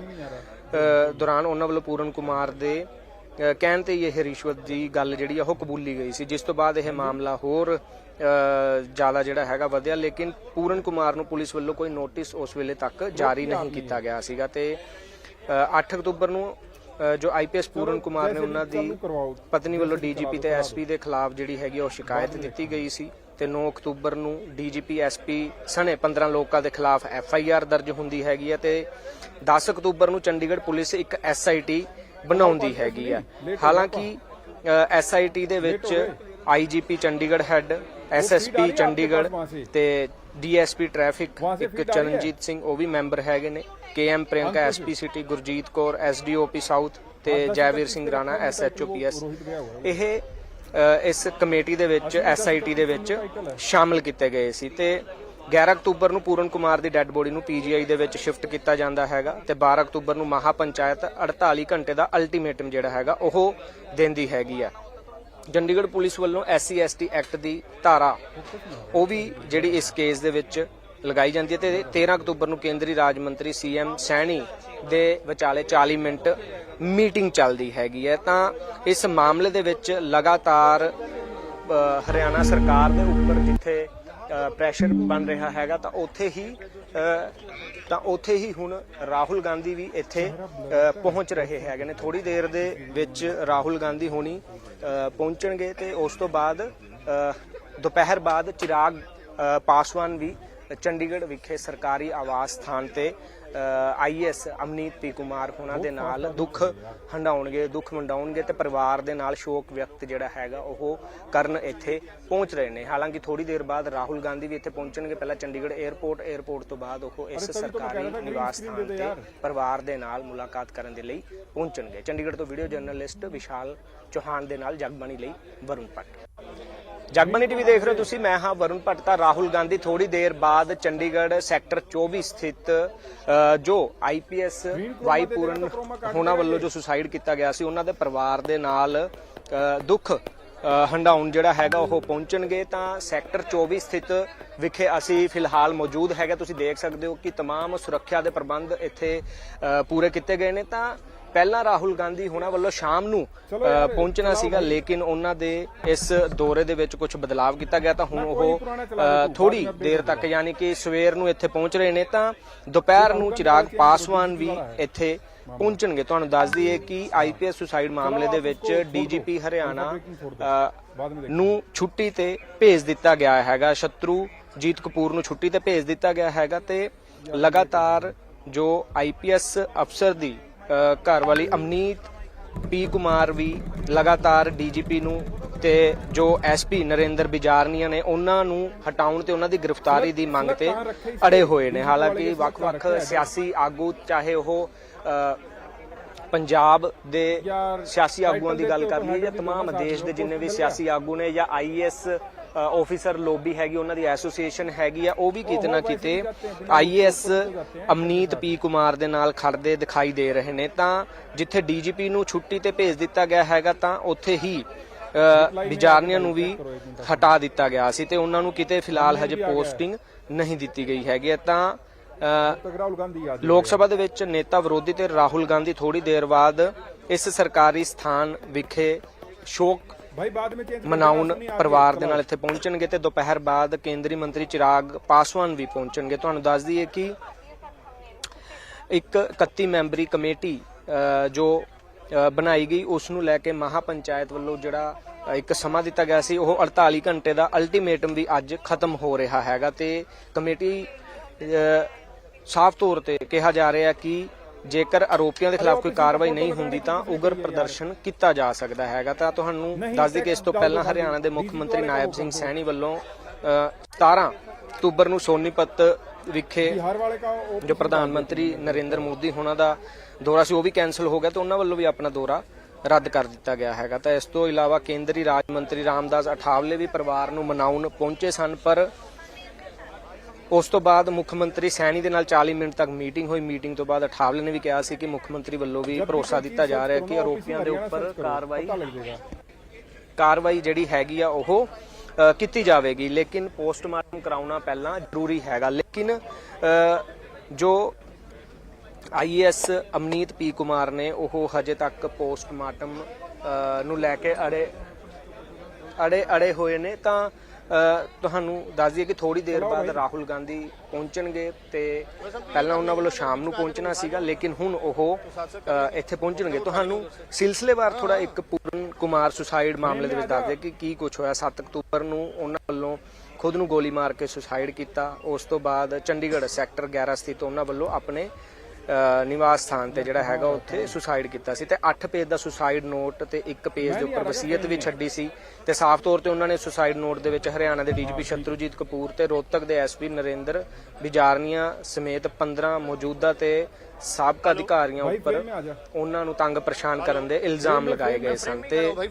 Speaker 1: ਦੌਰਾਨ ਉਹਨਾਂ ਵੱਲੋਂ ਪੂਰਨ ਕੁਮਾਰ ਦੇ ਕਹਿਣ ਤੇ ਇਹ ਰਿਸ਼ਵਤ ਦੀ ਗੱਲ ਜਿਹੜੀ ਆ, ਉਹ ਕਬੂਲੀ ਗਈ ਸੀ, ਜਿਸ ਤੋਂ ਬਾਅਦ ਇਹ ਮਾਮਲਾ ਹੋਰ ਜ਼ਿਆਦਾ ਜਿਹੜਾ ਹੈਗਾ ਵਧਿਆ ਲੇਕਿਨ ਪੂਰਨ ਕੁਮਾਰ ਨੂੰ ਪੁਲਿਸ ਵੱਲੋਂ ਕੋਈ ਨੋਟਿਸ ਉਸ ਵੇਲੇ ਤੱਕ ਜਾਰੀ ਨਹੀਂ ਕੀਤਾ ਗਿਆ ਸੀਗਾ ਤੇ 8 ਅਕਤੂਬਰ ਨੂੰ ਜੋ ਆਈਪੀਐਸ ਪੂਰਨ ਕੁਮਾਰ ਨੇ ਉਹਨਾਂ ਦੀ ਪਤਨੀ ਵੱਲੋਂ ਡੀਜੀਪੀ ਤੇ ਐਸਪੀ ਦੇ ਖਿਲਾਫ ਜਿਹੜੀ ਹੈਗੀ ਉਹ ਸ਼ਿਕਾਇਤ ਦਿੱਤੀ ਗਈ ਸੀ ਤੇ 9 ਅਕਤੂਬਰ ਨੂੰ ਡੀਜੀਪੀ ਐਸਪੀ ਸਣੇ 15 ਲੋਕਾਂ ਦੇ ਖਿਲਾਫ ਐਫ ਆਈ ਆਰ ਦਰਜ ਹੁੰਦੀ ਹੈਗੀ ਹੈ ਤੇ 10 ਅਕਤੂਬਰ ਨੂੰ ਚੰਡੀਗੜ੍ਹ ਪੁਲਿਸ ਇੱਕ ਐਸ ਆਈ ਟੀ ਬਣਾਉਂਦੀ ਹੈਗੀ ਹੈ ਹਾਲਾਂਕਿ ਐਸ ਆਈ ਟੀ ਦੇ ਵਿੱਚ IGP Chandigarh head SSP Chandigarh ਤੇ ਡੀਐਸਪੀ ਟ੍ਰੈਫਿਕ ਇੱਕ ਚਰਨਜੀਤ ਸਿੰਘ ਉਹ ਵੀ ਮੈਂਬਰ ਹੈਗੇ ਨੇ। KM Priyanka SP city Gurjeet Kaur SDOP south ਤੇ ਜੈਵੀਰ ਸਿੰਘ ਰਾਣਾ ਐਸਐਚਓਪੀਐਸ ਇਹ ਇਸ ਕਮੇਟੀ ਦੇ ਵਿੱਚ ਐਸਆਈਟੀ ਦੇ ਵਿੱਚ ਸ਼ਾਮਲ ਕੀਤੇ ਗਏ ਸੀ ਤੇ 11 ਅਕਤੂਬਰ ਨੂੰ ਪੂਰਨ ਕੁਮਾਰ ਦੀ ਡੈੱਡ ਬੋਡੀ ਨੂੰ ਪੀਜੀਆਈ ਦੇ ਵਿੱਚ ਸ਼ਿਫਟ ਕੀਤਾ ਜਾਂਦਾ ਹੈਗਾ ਤੇ 12 ਅਕਤੂਬਰ ਨੂੰ ਮਹਾ ਪੰਚਾਇਤ 48 ਘੰਟੇ ਦਾ ਅਲਟੀਮੇਟਮ ਜਿਹੜਾ ਹੈਗਾ ਉਹ ਦਿੰਦੀ ਹੈਗੀ ਆ। ਚੰਡੀਗੜ੍ਹ ਪੁਲਿਸ ਵੱਲੋਂ ਐਸਸੀ, ਐਸਟੀ ਐਕਟ ਦੀ ਧਾਰਾ, ਉਹ ਵੀ ਜਿਹੜੀ ਇਸ ਕੇਸ ਦੇ ਵਿੱਚ ਲਗਾਈ ਜਾਂਦੀ ਹੈ ਤੇ 13 ਅਕਤੂਬਰ ਨੂੰ ਕੇਂਦਰੀ ਰਾਜ ਮੰਤਰੀ ਸੀਐਮ ਸੈਣੀ ਦੇ ਵਿਚਾਲੇ 40 ਮਿੰਟ ਮੀਟਿੰਗ ਚੱਲਦੀ ਹੈਗੀ ਹੈ। ਤਾਂ ਇਸ ਮਾਮਲੇ ਦੇ ਵਿੱਚ ਲਗਾਤਾਰ ਹਰਿਆਣਾ ਸਰਕਾਰ ਦੇ ਉੱਪਰ ਜਿੱਥੇ ਪ੍ਰੈਸ਼ਰ ਬਣ ਰਿਹਾ ਹੈਗਾ, ਤਾਂ ਉੱਥੇ ਹੀ ਤਾਂ ਉੱਥੇ ਹੀ ਹੁਣ ਰਾਹੁਲ ਗਾਂਧੀ ਵੀ ਇੱਥੇ ਪਹੁੰਚ ਰਹੇ ਹੈਗੇ ਨੇ। ਥੋੜੀ ਦੇਰ ਦੇ ਵਿੱਚ ਰਾਹੁਲ ਗਾਂਧੀ ਹੋਣੀ ਪਹੁੰਚਣਗੇ ਤੇ ਉਸ ਤੋਂ ਬਾਅਦ ਦੁਪਹਿਰ ਬਾਅਦ ਚਿਰਾਗ ਪਾਸਵਾਨ ਵੀ ਚੰਡੀਗੜ੍ਹ ਵਿਖੇ ਸਰਕਾਰੀ ਆਵਾਸ ਸਥਾਨ ਤੇ ਆਈਐਸ ਅਮਨੀਤ ਪੀ ਕੁਮਾਰ ਹੋਣਾ ਦੇ ਨਾਲ ਦੁੱਖ ਹੰਡਾਉਣਗੇ ਦੁੱਖ ਮੰਡਾਉਣਗੇ ਤੇ ਪਰਿਵਾਰ ਦੇ ਨਾਲ ਸ਼ੋਕ ਵਿਅਕਤ ਜਿਹੜਾ ਹੈਗਾ ਉਹ ਕਰਨ ਇੱਥੇ ਪਹੁੰਚ ਰਹੇ ਨੇ। ਹਾਲਾਂਕਿ ਥੋੜੀ ਦੇਰ ਬਾਅਦ ਰਾਹੁਲ ਗਾਂਧੀ ਵੀ ਇੱਥੇ ਪਹੁੰਚਣਗੇ। ਪਹਿਲਾਂ ਚੰਡੀਗੜ੍ਹ 에ਅਰਪੋਰਟ 에ਅਰਪੋਰਟ ਤੋਂ ਬਾਅਦ ਉਹ ਇਸ ਸਰਕਾਰੀ ਨਿਵਾਸ ਸਥਾਨ ਤੇ ਪਰਿਵਾਰ ਦੇ ਨਾਲ ਮੁਲਾਕਾਤ ਕਰਨ ਦੇ ਲਈ ਪਹੁੰਚਣਗੇ। ਚੰਡੀਗੜ੍ਹ ਤੋਂ ਵੀਡੀਓ ਜਰਨਲਿਸਟ ਵਿਸ਼ਾਲ ਚੌਹਾਨ ਦੇ ਨਾਲ ਜਗਬਾਣੀ ਲਈ ਵਰੁਣ ਭੱਟ। ਜਗਬਾਣੀ ਟੀਵੀ ਦੇਖ ਰਹੇ ਹੋ ਤੁਸੀਂ ਮੈਂ ਹਾਂ ਵਰੁਣ ਭੱਟ ਤਾਂ ਰਾਹੁਲ ਗਾਂਧੀ ਥੋੜੀ ਦੇਰ ਬਾਅਦ ਚੰਡੀਗੜ੍ਹ ਸੈਕਟਰ 24 ਸਥਿਤ ਅ, ਜੋ ਆਈਪੀਐਸ ਵਾਈ ਪੂਰਨ ਹੋਣਾ ਵੱਲੋਂ ਜੋ ਸੁਸਾਈਡ ਕੀਤਾ ਗਿਆ ਸੀ ਉਹਨਾਂ ਦੇ ਪਰਿਵਾਰ ਦੇ ਨਾਲ ਅ, ਦੁੱਖ ਅ, ਹੰਡਾਉਣ ਜਿਹੜਾ ਹੈਗਾ ਉਹ ਪਹੁੰਚਣਗੇ ਤਾਂ ਸੈਕਟਰ 24 ਸਥਿਤ ਵਿਖੇ ਅਸੀਂ ਫਿਲਹਾਲ ਮੌਜੂਦ ਹੈਗਾ ਤੁਸੀਂ ਦੇਖ ਸਕਦੇ ਹੋ ਕਿ तमाम ਸੁਰੱਖਿਆ ਦੇ ਪ੍ਰਬੰਧ ਇੱਥੇ ਅ, ਪੂਰੇ ਕੀਤੇ ਗਏ ਨੇ ਤਾਂ ਪਹਿਲਾਂ ਰਾਹੁਲ ਗਾਂਧੀ ਹੋਣਾ ਵੱਲੋਂ ਸ਼ਾਮ ਨੂੰ ਪਹੁੰਚਣਾ ਸੀਗਾ ਲੇਕਿਨ ਉਹਨਾਂ ਦੇ ਇਸ ਦੌਰੇ ਦੇ ਵਿੱਚ ਕੁਝ ਬਦਲਾਅ ਕੀਤਾ ਗਿਆ ਤਾਂ ਹੁਣ ਉਹ ਥੋੜੀ ਦੇਰ ਤੱਕ ਯਾਨੀ ਕਿ ਸਵੇਰ ਨੂੰ ਇੱਥੇ ਪਹੁੰਚ ਰਹੇ ਨੇ ਤਾਂ ਦੁਪਹਿਰ ਨੂੰ ਚਿਰਾਗ ਪਾਸਵਾਨ ਵੀ ਇੱਥੇ ਪਹੁੰਚਣਗੇ। ਤੁਹਾਨੂੰ ਦੱਸ ਦਈਏ ਕਿ ਆਈਪੀਐਸ ਸੁਸਾਈਡ ਮਾਮਲੇ ਦੇ ਵਿੱਚ ਡੀਜੀਪੀ ਹਰਿਆਣਾ ਨੂੰ ਛੁੱਟੀ ਤੇ ਭੇਜ ਦਿੱਤਾ ਗਿਆ ਹੈਗਾ। ਸ਼ਤਰੂ ਜੀਤ ਕਪੂਰ ਨੂੰ ਛੁੱਟੀ ਤੇ ਭੇਜ ਦਿੱਤਾ ਗਿਆ ਹੈਗਾ ਤੇ ਲਗਾਤਾਰ ਜੋ ਆਈਪੀਐਸ ਅਫਸਰ ਦੀ ਘਰ ਵਾਲੀ ਅਮਨੀਤ ਪੀ ਕੁਮਾਰ ਵੀ ਲਗਾਤਾਰ ਡੀਜੀਪੀ ਨੂੰ ਤੇ ਜੋ ਐਸਪੀ ਨਰਿੰਦਰ ਬਿਜਾਰਨੀਆ ਨੇ ਉਹਨਾਂ ਨੂੰ ਹਟਾਉਣ ਤੇ ਉਹਨਾਂ ਦੀ ਗ੍ਰਿਫਤਾਰੀ ਦੀ ਮੰਗ ਤੇ ਅੜੇ ਹੋਏ ਨੇ ਹਾਲਾਂਕਿ ਵੱਖ-ਵੱਖ ਸਿਆਸੀ ਆਗੂ ਚਾਹੇ ਉਹ ਅ, ਪੰਜਾਬ ਦੇ ਸਿਆਸੀ ਆਗੂਆਂ ਦੀ ਗੱਲ ਕਰ ਲਈਏ ਜਾਂ तमाम ਦੇਸ਼ ਦੇ ਜਿੰਨੇ ਵੀ ਸਿਆਸੀ ਆਗੂ ਨੇ ਜਾਂ ਆਈਐਸ ਆਫੀਸਰ ਲੋਬੀ ਹੈਗੀ ਉਹਨਾਂ ਦੀ ਐਸੋਸੀਏਸ਼ਨ ਹੈਗੀ ਆ ਉਹ ਵੀ ਕਿਤੇ ਕਿਤੇ ਆਈਏਐਸ ਅਮਨੀਤ ਪੀ ਕੁਮਾਰ ਦੇ ਨਾਲ ਖੜਦੇ ਦਿਖਾਈ ਦੇ ਰਹੇ ਨੇ। ਤਾਂ ਜਿੱਥੇ ਡੀਜੀਪੀ ਨੂੰ ਛੁੱਟੀ ਤੇ ਭੇਜ ਦਿੱਤਾ ਗਿਆ ਹੈਗਾ ਤਾਂ ਉੱਥੇ ਹੀ ਵਿਚਾਰਨੀਆਂ ਨੂੰ ਵੀ ਹਟਾ ਦਿੱਤਾ ਗਿਆ ਸੀ ਤੇ ਉਹਨਾਂ ਨੂੰ ਕਿਤੇ ਫਿਲਹਾਲ ਹਜੇ ਪੋਸਟਿੰਗ ਨਹੀਂ ਦਿੱਤੀ ਗਈ ਹੈਗੀ ਤਾਂ ਲੋਕ ਸਭਾ ਦੇ ਵਿੱਚ ਨੇਤਾ ਵਿਰੋਧੀ ਤੇ ਰਾਹੁਲ ਗਾਂਧੀ ਥੋੜੀ ਦੇਰ ਬਾਅਦ ਇਸ ਸਰਕਾਰੀ ਸਥਾਨ ਵਿਖੇ ਸ਼ੋਕ
Speaker 3: ਭਾਈ ਬਾਅਦ ਵਿੱਚ ਚੇਂਜ
Speaker 1: ਮਨਾਉਣ ਪਰਿਵਾਰ ਦੇ ਨਾਲ ਇੱਥੇ ਪਹੁੰਚਣਗੇ ਤੇ ਦੁਪਹਿਰ ਬਾਅਦ ਕੇਂਦਰੀ ਮੰਤਰੀ ਚਿਰਾਗ ਪਾਸਵਾਨ ਵੀ ਪਹੁੰਚਣਗੇ। ਤੁਹਾਨੂੰ ਦੱਸ ਦਈਏ ਕਿ ਇੱਕ 31 ਮੈਂਬਰੀ ਕਮੇਟੀ ਜੋ ਬਣਾਈ ਗਈ ਉਸ ਨੂੰ ਲੈ ਕੇ ਮਹਾਪੰਚਾਇਤ ਵੱਲੋਂ ਜਿਹੜਾ ਇੱਕ ਸਮਾਂ ਦਿੱਤਾ ਗਿਆ ਸੀ ਉਹ 48 ਘੰਟੇ ਦਾ ਅਲਟੀਮੇਟਮ ਵੀ ਅੱਜ ਖਤਮ ਹੋ ਰਿਹਾ ਹੈਗਾ ਤੇ ਕਮੇਟੀ ਸਾਫ਼ ਤੌਰ ਤੇ ਕਿਹਾ ਜਾ ਰਿਹਾ ਕਿ ਜੇਕਰ ਆਰੋਪੀਆਂ ਦੇ ਖਿਲਾਫ ਕੋਈ ਕਾਰਵਾਈ ਨਹੀਂ ਹੁੰਦੀ ਤਾਂ ਉਗਰ ਪ੍ਰਦਰਸ਼ਨ ਕੀਤਾ ਜਾ ਸਕਦਾ ਹੈਗਾ। ਤਾਂ ਤੁਹਾਨੂੰ ਦੱਸ ਦੇ ਕਿ ਇਸ ਤੋਂ ਪਹਿਲਾਂ ਹਰਿਆਣਾ ਦੇ ਮੁੱਖ ਮੰਤਰੀ ਨਾਇਬ ਸਿੰਘ ਸੈਣੀ ਵੱਲੋਂ 17 ਅਕਤੂਬਰ ਨੂੰ ਸੋਨੀਪਤ ਵਿਖੇ ਜੋ ਪ੍ਰਧਾਨ ਮੰਤਰੀ ਨਰਿੰਦਰ ਮੋਦੀ ਹੋਣਾ ਦਾ ਦੌਰਾ ਸੀ, ਉਹ ਵੀ ਕੈਨਸਲ ਹੋ ਗਿਆ ਤੇ ਉਹਨਾਂ ਵੱਲੋਂ ਵੀ ਆਪਣਾ ਦੌਰਾ ਰੱਦ ਕਰ ਦਿੱਤਾ ਗਿਆ ਹੈਗਾ। ਤਾਂ ਇਸ ਤੋਂ ਇਲਾਵਾ ਕੇਂਦਰੀ ਰਾਜ ਮੰਤਰੀ ਰਾਮਦਾਸ ਅਠਾਵਲੇ ਵੀ ਪਰਿਵਾਰ ਨੂੰ ਮਨਾਉਣ ਪਹੁੰਚੇ ਸਨ, ਪਰ ਉਸ ਤੋਂ ਬਾਅਦ ਮੁੱਖ ਮੰਤਰੀ ਸੈਣੀ ਦੇ ਨਾਲ 40 ਮਿੰਟ ਤੱਕ ਮੀਟਿੰਗ ਹੋਈ। ਮੀਟਿੰਗ ਤੋਂ ਬਾਅਦ ਅਠਾਵਲੇ ਨੇ ਵੀ ਕਿਹਾ ਸੀ ਕਿ ਮੁੱਖ ਮੰਤਰੀ ਵੱਲੋਂ ਵੀ ਭਰੋਸਾ ਦਿੱਤਾ ਜਾ ਰਿਹਾ ਕਿ ਆਰੋਪੀਆਂ ਦੇ ਉੱਪਰ ਕਾਰਵਾਈ ਕਾਰਵਾਈ ਜਿਹੜੀ ਹੈਗੀ ਆ ਉਹ ਕੀਤੀ ਜਾਵੇਗੀ। ਲੇਕਿਨ ਪੋਸਟਮਾਰਟਮ ਕਰਾਉਣਾ ਪਹਿਲਾਂ ਜ਼ਰੂਰੀ ਹੈਗਾ। ਲੇਕਿਨ ਜੋ ਆਈਐਸ ਅਮਨੀਤ ਪੀ ਕੁਮਾਰ ਨੇ ਉਹ ਹਜੇ ਤੱਕ ਪੋਸਟਮਾਰਟਮ ਨੂੰ ਲੈ ਕੇ ਅੜੇ ਅੜੇ ਅੜੇ ਹੋਏ ਨੇ ਤਾਂ ਤੁਹਾਨੂੰ ਦੱਸ ਦਈਏ ਕਿ ਥੋੜੀ ਦੇਰ ਬਾਅਦ ਰਾਹੁਲ ਗਾਂਧੀ ਪਹੁੰਚਣਗੇ ਤੇ ਪਹਿਲਾਂ ਉਹਨਾਂ ਵੱਲੋਂ ਸ਼ਾਮ ਨੂੰ ਪਹੁੰਚਣਾ ਸੀਗਾ ਲੇਕਿਨ ਹੁਣ ਉਹ ਇੱਥੇ ਪਹੁੰਚਣਗੇ। ਤੁਹਾਨੂੰ ਸਿਲਸਿਲੇਵਾਰ ਥੋੜਾ ਇੱਕ ਪੂਰਨ ਕੁਮਾਰ ਸੁਸਾਈਡ ਮਾਮਲੇ ਦੇ ਵਿੱਚ ਦੱਸ ਦੇ ਕਿ ਕੀ ਕੁਝ ਹੋਇਆ। 7 ਅਕਤੂਬਰ ਨੂੰ ਉਹਨਾਂ ਵੱਲੋਂ ਖੁਦ ਨੂੰ ਗੋਲੀ ਮਾਰ ਕੇ ਸੁਸਾਈਡ ਕੀਤਾ। ਉਸ ਤੋਂ ਬਾਅਦ ਚੰਡੀਗੜ੍ਹ ਸੈਕਟਰ 11 ਸਥਿਤ ਉਹਨਾਂ ਵੱਲੋਂ ਆਪਣੇ ਨਿਵਾਸ ਸਥਾਨ ਤੇ ਜਿਹੜਾ ਹੈਗਾ ਉੱਥੇ ਸੁਸਾਈਡ ਕੀਤਾ ਸੀ ਤੇ 8 ਪੇਜ ਦਾ ਸੁਸਾਈਡ ਨੋਟ ਤੇ ਇੱਕ ਪੇਜ ਦੇ ਉੱਪਰ ਵਸੀਅਤ ਵੀ ਛੱਡੀ ਸੀ ਤੇ ਸਾਫ਼ ਤੌਰ ਤੇ ਉਹਨਾਂ ਨੇ ਸੁਸਾਈਡ ਨੋਟ ਦੇ ਵਿੱਚ ਹਰਿਆਣਾ ਦੇ ਡੀਜੀਪੀ ਸ਼ਤਰੂਜੀਤ ਕਪੂਰ ਤੇ ਰੋਹਤਕ ਦੇ ਐਸਪੀ ਨਰਿੰਦਰ ਵਿਜਾਰਨੀਆ ਸਮੇਤ 15 ਮੌਜੂਦਾ ਤੇ ਸਾਬਕਾ ਅਧਿਕਾਰੀਆਂ ਉੱਪਰ ਉਹਨਾਂ ਨੂੰ ਤੰਗ ਪਰੇਸ਼ਾਨ ਕਰਨ ਦੇ ਇਲਜ਼ਾਮ ਲਗਾਏ ਗਏ ਸਨ ਤੇ ਭਾਈ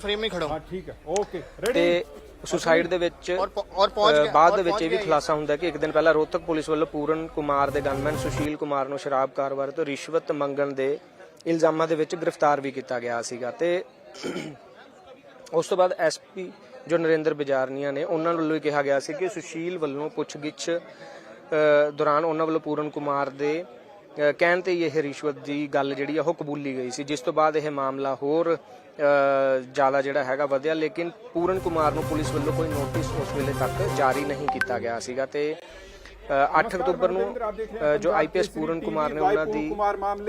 Speaker 1: ਸੁਸਾਈਡ ਦੇ ਵਿੱਚ
Speaker 2: ਔਰ
Speaker 1: ਪਹੁੰਚ
Speaker 2: ਗਿਆ
Speaker 1: ਬਾਅਦ ਦੇ ਵਿੱਚ ਇਹ ਵੀ ਖੁਲਾਸਾ ਹੁੰਦਾ ਕਿ ਇੱਕ ਦਿਨ ਪਹਿਲਾਂ ਰੋਹਤਕ ਪੁਲਿਸ ਵੱਲੋਂ ਪੂਰਨ ਕੁਮਾਰ ਦੇ ਗਨਮੈਨ ਸੁਸ਼ੀਲ ਕੁਮਾਰ ਨੂੰ ਸ਼ਰਾਬ ਕਾਰੋਬਾਰ ਤੋਂ ਰਿਸ਼ਵਤ ਮੰਗਣ ਦੇ ਇਲਜ਼ਾਮਾਂ ਦੇ ਵਿੱਚ ਗ੍ਰਿਫਤਾਰ ਵੀ ਕੀਤਾ ਗਿਆ ਸੀਗਾ ਤੇ ਉਸ ਤੋਂ ਬਾਅਦ ਐਸਪੀ ਜੋ ਨਰਿੰਦਰ ਬਜਾਰਨੀਆ ਨੇ ਉਹਨਾਂ ਵੱਲੋਂ ਕਿਹਾ ਗਿਆ ਸੀ ਕਿ ਸੁਸ਼ੀਲ ਵੱਲੋਂ ਪੁੱਛਗਿੱਛ ਦੌਰਾਨ ਉਹਨਾਂ ਵੱਲੋਂ ਪੂਰਨ ਕੁਮਾਰ ਦੇ ਕਹਿਣ ਤੇ ਇਹ ਰਿਸ਼ਵਤ ਦੀ ਗੱਲ ਜਿਹੜੀ ਆ, ਉਹ ਕਬੂਲੀ ਗਈ ਸੀ। ਜਿਸ ਤੋਂ ਬਾਅਦ ਇਹ ਮਾਮਲਾ ਹੋਰ ਜ਼ਿਆਦਾ ਜਿਹੜਾ ਹੈਗਾ ਵਧਿਆ, ਲੇਕਿਨ ਪੂਰਨ ਕੁਮਾਰ ਨੂੰ ਪੁਲਿਸ ਵੱਲੋਂ ਕੋਈ ਨੋਟਿਸ ਉਸ ਵੇਲੇ ਤੱਕ ਜਾਰੀ ਨਹੀਂ ਕੀਤਾ ਗਿਆ ਸੀਗਾ ਤੇ 8 ਅਕਤੂਬਰ ਨੂੰ ਜੋ ਆਈਪੀਐਸ ਪੂਰਨ ਕੁਮਾਰ ਨੇ ਉਹਨਾਂ ਦੀ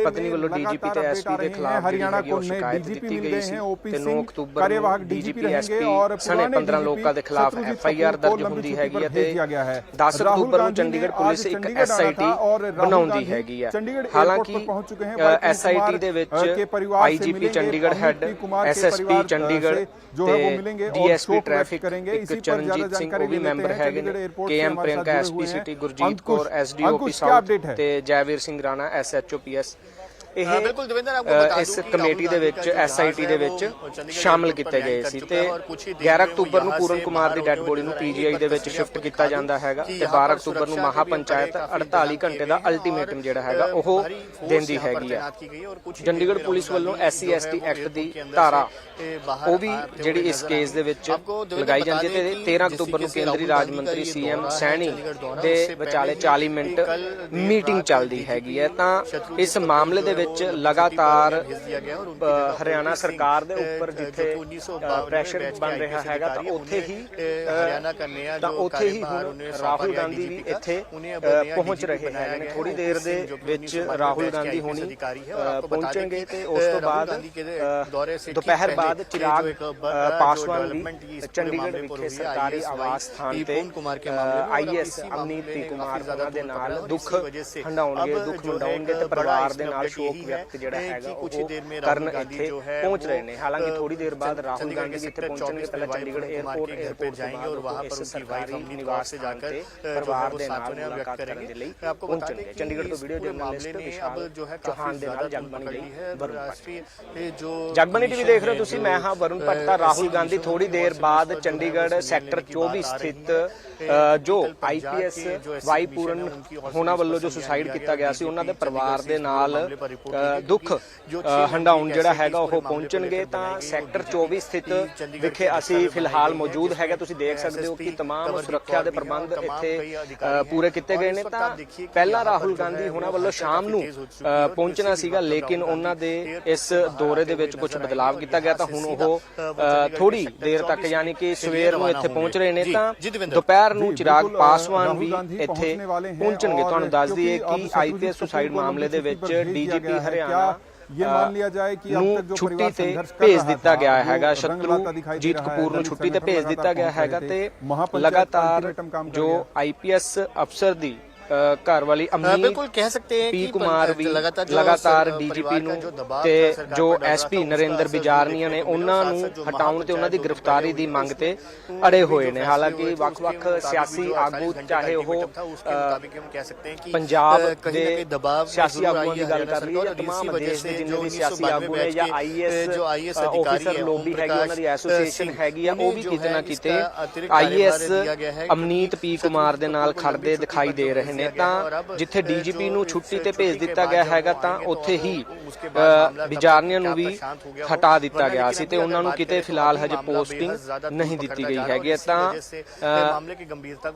Speaker 1: ਪਤਨੀ ਵੱਲੋਂ ਡੀਜੀਪੀ ਤੇ ਐਸਪੀ ਦੇ ਖਿਲਾਫ
Speaker 3: ਹਰਿਆਣਾ ਕੋਲ
Speaker 1: ਨੇ ਡੀਜੀਪੀ
Speaker 3: ਮਿਲਦੇ
Speaker 1: ਹੈ
Speaker 3: ਓਪੀ
Speaker 1: ਸਿੰਘ
Speaker 3: ਕਾਰਜਵਾਹਕ
Speaker 1: ਡੀਜੀਪੀ ਰਹਿਣਗੇ
Speaker 3: ਔਰ
Speaker 1: 15 ਲੋਕਾਂ ਦੇ ਖਿਲਾਫ
Speaker 3: ਐਫਆਈਆਰ
Speaker 1: ਦਰਜ ਹੁੰਦੀ ਹੈਗੀ ਹੈ ਤੇ 10 ਅਕਤੂਬਰ ਨੂੰ ਚੰਡੀਗੜ੍ਹ ਪੁਲਿਸ ਇੱਕ ਐਸਆਈਟੀ ਬਣਾਉਂਦੀ ਹੈਗੀ ਹੈ। ਹਾਲਾਂਕਿ ਐਸਆਈਟੀ ਦੇ ਵਿੱਚ
Speaker 3: IGP Chandigarh
Speaker 1: head
Speaker 3: SSP Chandigarh ਜੋ ਹੈ
Speaker 1: ਉਹ
Speaker 3: ਮਿਲेंगे ਔਰ
Speaker 1: ਡੀਐਸਪੀ ਟ੍ਰੈਫਿਕ ਇੱਕ ਚਰਨਜੀਤ ਸਿੰਘ ਉਹ ਵੀ ਮੈਂਬਰ ਹੈਗੇ ਨੇ। KM
Speaker 3: Priyanka
Speaker 1: SP
Speaker 3: city Gurjeet
Speaker 1: Kaur
Speaker 3: SDOP south
Speaker 1: ਤੇ ਜੈਵੀਰ ਸਿੰਘ ਰਾਣਾ
Speaker 2: ਐਸਐਚਓ
Speaker 1: ਪੀਐਸ
Speaker 2: ਇਹ
Speaker 1: ਇਸ ਕਮੇਟੀ ਦੇ ਵਿੱਚ ਐਸਆਈਟੀ ਦੇ ਵਿੱਚ ਸ਼ਾਮਲ ਕੀਤੇ ਗਏ ਸੀ ਤੇ 11 ਅਕਤੂਬਰ ਨੂੰ ਪੂਰਨ ਕੁਮਾਰ ਦੀ ਡੈੱਡ ਬੋਡੀ ਨੂੰ ਪੀਜੀਆਈ ਦੇ ਵਿੱਚ ਸ਼ਿਫਟ ਕੀਤਾ ਜਾਂਦਾ ਹੈਗਾ ਤੇ 12 ਅਕਤੂਬਰ ਨੂੰ ਮਹਾ ਪੰਚਾਇਤ 48 ਘੰਟੇ ਦਾ ਅਲਟੀਮੇਟਮ ਜਿਹੜਾ ਹੈਗਾ ਉਹ ਦਿੰਦੀ ਹੈਗੀ ਹੈ। ਚੰਡੀਗੜ੍ਹ ਪੁਲਿਸ ਵੱਲੋਂ ਐਸਸੀ ਐਸਟੀ ਐਕਟ ਦੀ ਧਾਰਾ ਉਹ ਵੀ ਜਿਹੜੀ ਇਸ ਕੇਸ ਦੇ ਵਿੱਚ ਲਗਾਈ ਜਾਂਦੀ ਹੈ ਤੇ 13 ਅਕਤੂਬਰ ਨੂੰ ਕੇਂਦਰੀ ਰਾਜ ਮੰਤਰੀ ਸੀਐਮ ਸੈਣੀ ਦੇ ਵਿਚਾਲੇ 40 ਮਿੰਟ ਮੀਟਿੰਗ ਚੱਲਦੀ ਹੈਗੀ ਹੈ ਤਾਂ ਇਸ ਮਾਮਲੇ ਦੇ ਵਿੱਚ
Speaker 2: ਵਿੱਚ
Speaker 1: ਲਗਾਤਾਰ ਹਰਿਆਣਾ ਸਰਕਾਰ ਦੇ ਉੱਪਰ ਜਿੱਥੇ ਪ੍ਰੈਸ਼ਰ ਬਣ ਰਿਹਾ ਹੈਗਾ, ਤਾਂ ਉੱਥੇ ਹੀ
Speaker 2: ਹਰਿਆਣਾ
Speaker 1: ਕੰਨਿਆ
Speaker 2: ਜੋ
Speaker 1: ਉੱਥੇ ਹੀ ਰਾਹੁਲ ਗਾਂਧੀ ਵੀ ਇੱਥੇ ਪਹੁੰਚ ਰਹੇ ਹੈਗੇ ਨੇ। ਥੋੜੀ ਦੇਰ ਦੇ ਵਿੱਚ ਰਾਹੁਲ ਗਾਂਧੀ ਹੋਣੀ ਪਹੁੰਚਣਗੇ ਤੇ ਉਸ ਤੋਂ ਬਾਅਦ ਦੁਪਹਿਰ ਬਾਅਦ ਚਿਰਾਗ ਪਾਸਵਾਨ ਵੀ ਚੰਡੀਗੜ੍ਹ ਵਿਖੇ ਸਰਕਾਰੀ ਆਵਾਸ ਸਥਾਨ ਤੇ ਆਈਐਸ ਅਮਨੀਤ ਕੁਮਾਰ ਦੇ ਨਾਲ ਦੁੱਖ ਹੰਡਾਉਣਗੇ ਦੁੱਖ ਹੰਡਾਉਣਗੇ ਤੇ ਪਰਿਵਾਰ ਦੇ ਨਾਲ ਸ਼ੋਰ
Speaker 2: ਲੋਕ
Speaker 1: ਵਿਅਕਤ ਜਿਹੜਾ ਹੈਗਾ ਉਹ ਕਰਨ ਇੱਥੇ ਪਹੁੰਚ ਰਹੇ ਨੇ।
Speaker 2: ਹਾਲਾਂकि
Speaker 1: थोड़ी
Speaker 2: देर बाद
Speaker 1: राहुल गांधी
Speaker 2: जिथे पहुंचेंगे पहले
Speaker 1: चंडीगढ़ एयरपोर्ट एयरपोर्ट
Speaker 2: जाएंगे और वहां पर उनकी वाइफ
Speaker 1: निवास
Speaker 2: से जाकर परिवार
Speaker 1: ਦੇ ਨਾਲ ਮੁਲਾਕਾਤ ਕਰਨ ਦੇ ਲਈ ਪਹੁੰਚਣਗੇ। ਚੰਡੀਗੜ੍ਹ ਤੋਂ ਵੀਡੀਓ ਜਰਨਲਿਸਟ ਵਿਸ਼ਾਲ ਚੌਹਾਨ ਦੇ ਨਾਲ
Speaker 2: ਜਗਬਾਨੀ
Speaker 1: ਲਈ ਵਰੁਣ
Speaker 2: ਇਹ ਜੋ
Speaker 1: ਜਗਬਾਨੀ ਟੀਵੀ ਦੇਖ ਰਹੇ ਹੋ ਤੁਸੀਂ ਮੈਂ ਹਾਂ ਵਰੁਣ ਭੱਟ ਰਾਹੁਲ ਗਾਂਧੀ ਥੋੜੀ ਦੇਰ ਬਾਅਦ ਚੰਡੀਗੜ੍ਹ ਸੈਕਟਰ 24 ਸਥਿਤ ਜੋ ਆਈਪੀਐਸ ਵਾਈ ਪੂਰਨ ਹੋਣਾ ਵੱਲੋਂ ਜੋ ਸੁਸਾਈਡ ਕੀਤਾ ਗਿਆ ਸੀ ਉਹਨਾਂ ਦੇ ਪਰਿਵਾਰ ਦੇ ਨਾਲ ਦੁੱਖ ਹੰਡਾਉਣ ਜਿਹੜਾ ਹੈਗਾ ਉਹ ਪਹੁੰਚਣਗੇ ਤਾਂ ਸੈਕਟਰ 24 ਸਥਿਤ ਵਿਖੇ ਅਸੀਂ ਫਿਲਹਾਲ ਮੌਜੂਦ ਹੈਗਾ। ਤੁਸੀਂ ਦੇਖ ਸਕਦੇ ਹੋ ਕਿ तमाम ਸੁਰੱਖਿਆ ਦੇ ਪ੍ਰਬੰਧ ਇੱਥੇ ਪੂਰੇ ਕੀਤੇ ਗਏ ਨੇ। ਤਾਂ ਪਹਿਲਾਂ ਰਾਹੁਲ ਗਾਂਧੀ ਹੋਣਾ ਵੱਲੋਂ ਸ਼ਾਮ ਨੂੰ ਪਹੁੰਚਣਾ ਸੀਗਾ,
Speaker 2: ਲੇਕਿਨ
Speaker 1: ਉਹਨਾਂ ਦੇ ਇਸ ਦੌਰੇ ਦੇ ਵਿੱਚ ਕੁਝ ਬਦਲਾਵ ਕੀਤਾ ਗਿਆ। ਤਾਂ ਹੁਣ ਉਹ ਥੋੜੀ ਦੇਰ ਤੱਕ ਯਾਨੀ ਕਿ ਸਵੇਰ ਨੂੰ ਇੱਥੇ ਪਹੁੰਚ ਰਹੇ ਨੇ। ਤਾਂ ਦੁਪਹਿਰ ਨੂੰ ਚਿਰਾਗ ਪਾਸਵਾਨ ਵੀ ਇੱਥੇ ਪਹੁੰਚਣਗੇ। ਤੁਹਾਨੂੰ ਦੱਸ ਦਈਏ ਕਿ ਆਈਪੀਐਸ ਸੁਸਾਈਡ ਮਾਮਲੇ ਦੇ ਵਿੱਚ ਡੀਜੀਪੀ
Speaker 3: ਗਿਆ
Speaker 1: ਲਿਆ
Speaker 3: ਜਾਏ ਤੱਕ
Speaker 1: ਛੁੱਟੀ ਤੇ ਭੇਜ ਦਿੱਤਾ ਗਿਆ ਹੈਗਾ ਜੀਤ ਕਪੂਰ ਨੂੰ ਛੁੱਟੀ ਤੇ ਭੇਜ ਦਿੱਤਾ ਗਿਆ ਹੈਗਾ ਤੇ ਲਗਾਤਾਰ ਜੋ ਆਈਪੀਐਸ ਅਫਸਰ ਦੀ ਘਰ ਵਾਲੀ
Speaker 2: ਅਮਨੀ ਬਿਲਕੁਲ ਕਹਿ ਸਕਦੇ
Speaker 1: ਹੈ
Speaker 2: ਕਿ
Speaker 1: ਕੁਮਾਰ ਵੀ ਲਗਾਤਾਰ ਡੀਜੀਪੀ ਨੂੰ ਤੇ ਜੋ ਐਸਪੀ ਨਰਿੰਦਰ ਬਿਜਾਰਨੀਆ ਨੇ ਉਹਨਾਂ ਨੂੰ ਹਟਾਉਣ ਤੇ ਉਹਨਾਂ ਦੀ ਗ੍ਰਿਫਤਾਰੀ ਦੀ ਮੰਗ ਤੇ ਅੜੇ ਹੋਏ ਨੇ। ਹਾਲਾਂਕਿ ਵੱਖ-ਵੱਖ ਸਿਆਸੀ ਆਗੂ ਚਾਹੇ ਉਹ ਪੰਜਾਬ ਦੇ ਸਿਆਸੀ ਆਗੂਆਂ ਦੀ ਗੱਲ ਕਰ ਲਈਏ ਜਾਂ तमाम ਦੇਸ਼ ਦੇ ਜਿੰਨੇ ਵੀ ਸਿਆਸੀ ਆਗੂ ਨੇ ਜਾਂ ਆਈਐਸ
Speaker 2: ਜੋ ਆਈਐਸ
Speaker 1: ਅਧਿਕਾਰੀ
Speaker 2: ਹੈ
Speaker 1: ਲੋਬੀ ਹੈਗੀ ਉਹਨਾਂ ਦੀ ਐਸੋਸੀਏਸ਼ਨ ਹੈਗੀ ਆ ਉਹ ਵੀ ਕਿਤੇ ਨਾ ਕਿਤੇ ਆਈਐਸ ਅਮਨੀਤ ਪੀ ਕੁਮਾਰ ਦੇ ਨਾਲ ਖੜਦੇ ਦਿਖਾਈ ਦੇ ਰਹੇ ਨੇ ਨੇ ਤਾਂ ਜਿੱਥੇ ਡੀਜੀਪੀ ਨੂੰ ਛੁੱਟੀ ਤੇ ਭੇਜ ਦਿੱਤਾ ਗਿਆ ਹੈਗਾ ਤਾਂ ਉੱਥੇ ਹੀ ਅ, ਬਿਜਾਰਨੀਆਂ ਨੂੰ ਵੀ ਹਟਾ ਦਿੱਤਾ ਗਿਆ ਸੀ ਤੇ ਉਹਨਾਂ ਨੂੰ ਕਿਤੇ ਫਿਲਹਾਲ ਹਜੇ ਪੋਸਟਿੰਗ ਨਹੀਂ ਦਿੱਤੀ ਗਈ ਹੈਗੀ ਤਾਂ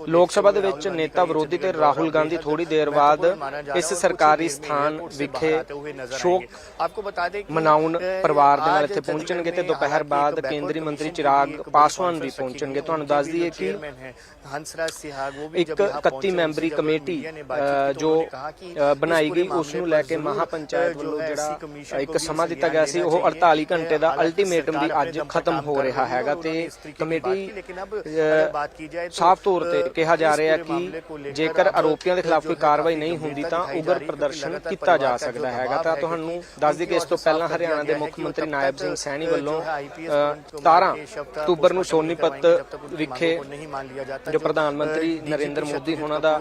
Speaker 1: ਲੋਕ ਸਭਾ ਦੇ ਵਿੱਚ ਨੇਤਾ ਵਿਰੋਧੀ ਤੇ ਰਾਹੁਲ ਗਾਂਧੀ ਥੋੜੀ ਦੇਰ ਬਾਅਦ ਇਸ ਸਰਕਾਰੀ ਸਥਾਨ ਵਿਖੇ ਸ਼ੋਕ ਮਨਾਉਣ ਪਰਿਵਾਰ ਦੇ ਨਾਲ ਇੱਥੇ ਪਹੁੰਚਣਗੇ ਤੇ ਦੁਪਹਿਰ ਬਾਅਦ ਕੇਂਦਰੀ ਮੰਤਰੀ ਚਿਰਾਗ ਪਾਸਵਾਨ ਵੀ ਪਹੁੰਚਣਗੇ। ਤੁਹਾਨੂੰ ਦੱਸ ਦਈਏ ਕਿ ਇੱਕ 31 ਮੈਂਬਰੀ ਕਮੇਟੀ ਅ, ਜੋ ਬਣਾਈ ਗਈ ਉਸ ਨੂੰ ਲੈ ਕੇ ਮਹਾ ਪੰਚਾਇਤ ਵੱਲੋਂ ਜਿਹੜਾ ਇੱਕ ਸਮਾਂ ਦਿੱਤਾ ਗਿਆ ਸੀ ਉਹ 48 ਘੰਟੇ ਦਾ ਅਲਟੀਮੇਟਮ ਵੀ ਅੱਜ ਖਤਮ ਹੋ ਰਿਹਾ ਹੈਗਾ ਤੇ ਕਮੇਟੀ ਸਾਫ਼ ਤੌਰ ਤੇ ਕਿਹਾ ਜਾ ਰਿਹਾ ਕਿ ਜੇਕਰ ਆਰੋਪੀਆਂ ਦੇ ਖਿਲਾਫ ਕੋਈ ਕਾਰਵਾਈ ਨਹੀਂ ਹੁੰਦੀ ਤਾਂ ਉਗਰ ਪ੍ਰਦਰਸ਼ਨ ਕੀਤਾ ਜਾ ਸਕਦਾ ਹੈਗਾ ਤਾਂ ਤੁਹਾਨੂੰ ਦੱਸ ਦਈਏ ਕਿ ਇਸ ਤੋਂ ਪਹਿਲਾਂ ਹਰਿਆਣਾ ਦੇ ਮੁੱਖ ਮੰਤਰੀ ਨਾਇਬ ਸਿੰਘ ਸੈਣੀ ਵੱਲੋਂ ਅ, 17 ਅਕਤੂਬਰ ਨੂੰ ਸੋਨੀਪਤ ਵਿਖੇ ਜੋ ਪ੍ਰਧਾਨ ਮੰਤਰੀ ਨਰਿੰਦਰ ਮੋਦੀ ਹੋਣਾ ਦਾ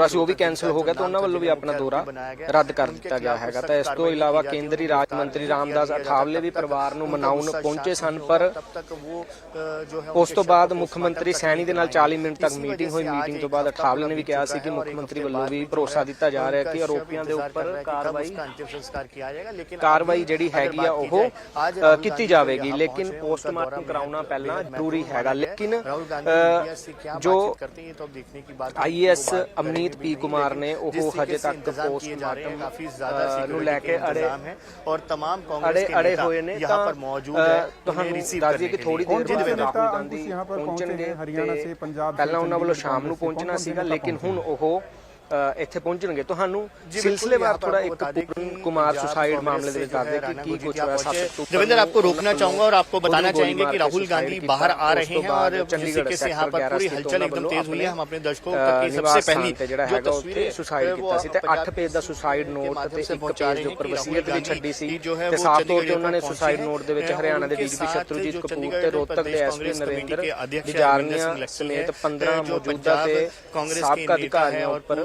Speaker 1: ਦੌਰਾ ਸੀ, ਉਹ ਵੀ ਕੈਨਸਲ ਹੋ ਗਿਆ ਤਾਂ ਉਹਨਾਂ ਵੱਲੋਂ ਵੀ ਆਪਣਾ ਦੌਰਾ ਰੱਦ ਕਰ ਦਿੱਤਾ ਗਿਆ ਹੈਗਾ। ਤਾਂ ਇਸ ਤੋਂ ਇਲਾਵਾ ਕੇਂਦਰੀ ਰਾਜ ਮੰਤਰੀ ਰਾਮਦਾਸ ਅਠਾਵਲੇ ਵੀ ਪਰਿਵਾਰ ਨੂੰ ਮਨਾਉਣ ਪਹੁੰਚੇ ਸਨ, ਪਰ ਉਸ ਤੋਂ ਬਾਅਦ ਮੁੱਖ ਮੰਤਰੀ ਸੈਣੀ ਦੇ ਨਾਲ 40 ਮਿੰਟ ਤੱਕ ਮੀਟਿੰਗ ਹੋਈ। ਮੀਟਿੰਗ ਤੋਂ ਬਾਅਦ ਅਠਾਵਲੇ ਨੇ ਵੀ ਕਿਹਾ ਸੀ ਕਿ ਮੁੱਖ ਮੰਤਰੀ ਵੱਲੋਂ ਵੀ ਭਰੋਸਾ ਦਿੱਤਾ ਜਾ ਰਿਹਾ ਕਿ ਆਰੋਪੀਆਂ ਦੇ ਉੱਪਰ ਕਾਰਵਾਈ ਕਾਰਵਾਈ ਜਿਹੜੀ ਹੈਗੀ ਆ, ਉਹ ਕੀਤੀ ਜਾਵੇਗੀ। ਲੇਕਿਨ ਪੋਸਟਮਾਰਟਮ ਕਰਾਉਣਾ ਪਹਿਲਾਂ ਜ਼ਰੂਰੀ ਹੈਗਾ। ਲੇਕਿਨ ਜੋ ਆਈਐਸ ਅਮਨੀਤ ਅਮਿਤ ਪੀ ਕੁਮਾਰ ਨੇ ਉਹ ਹਜੇ ਤੱਕ ਪੋਸਟਮਾਰਟਮ ਕਾਫੀ ਜ਼ਿਆਦਾ ਨੂੰ ਲੈ ਕੇ ਅੜੇ
Speaker 2: ਔਰ तमाम ਕਾਂਗਰਸ ਦੇ
Speaker 1: ਅੜੇ ਹੋਏ ਨੇ
Speaker 2: ਯਹਾਂ ਪਰ
Speaker 1: ਮੌਜੂਦ
Speaker 2: ਹੈ
Speaker 1: ਤੁਹਾਨੂੰ ਦੱਸ ਦਈਏ ਕਿ ਥੋੜੀ ਦੇਰ
Speaker 3: ਜਿਵੇਂ
Speaker 1: ਰਾਹੁਲ
Speaker 3: ਗਾਂਧੀ
Speaker 1: ਪਹੁੰਚਣਗੇ
Speaker 3: ਹਰਿਆਣਾ ਸੇ ਪੰਜਾਬ
Speaker 1: ਪਹਿਲਾਂ ਉਹਨਾਂ ਵੱਲੋਂ ਸ਼ਾਮ ਨੂੰ ਪਹੁੰਚਣਾ ਸੀਗਾ ਲੇਕਿਨ ਹੁਣ ਉਹ ਇੱਥੇ ਪਹੁੰਚਣਗੇ। ਤੁਹਾਨੂੰ ਸਿਲਸਿਲੇਵਾਰ ਥੋੜਾ ਇੱਕ पूर्ण
Speaker 2: कुमार
Speaker 1: सुसाइड
Speaker 2: मामले
Speaker 1: में
Speaker 2: बता
Speaker 1: दें
Speaker 2: कि
Speaker 1: कुछ ऐसा
Speaker 2: देवेंद्र आपको रोकना चाहूंगा और आपको बताना चाहेंगे कि राहुल गांधी बाहर आ रहे हैं और चंडीगढ़ के यहाँ पर पूरी हलचल एकदम तेज हुई है हम अपने दर्शकों तक सबसे पहली
Speaker 1: ਜਿਹੜਾ ਹੈਗਾ ਉੱਥੇ ਸੁਸਾਈਡ ਕੀਤਾ ਸੀ ਤੇ 8 ਪੇਜ ਦਾ ਸੁਸਾਈਡ ਨੋਟ ਤੇ ਇੱਕ ਪੇਜ ਦੇ ਉੱਪਰ ਵਸੀਅਤ ਵੀ ਛੱਡੀ ਸੀ ਤੇ ਸਾਫ਼ ਤੌਰ ਤੇ ਉਹਨਾਂ ਨੇ ਸੁਸਾਈਡ ਨੋਟ ਦੇ ਵਿੱਚ ਹਰਿਆਣਾ ਦੇ ਡੀਜੀਪੀ ਸ਼ਤਰੂਜੀਤ ਕਪੂਰ ਤੇ ਰੋਹਤਕ ਦੇ ਐਸਪੀ ਨਰਿੰਦਰ
Speaker 2: ਵਿਜਾਰਨੀਆ
Speaker 1: ਸਮੇਤ 15 ਮੌਜੂਦਾ ਤੇ ਸਾਬਕਾ ਅਧਿਕਾਰੀਆਂ ਉੱਪਰ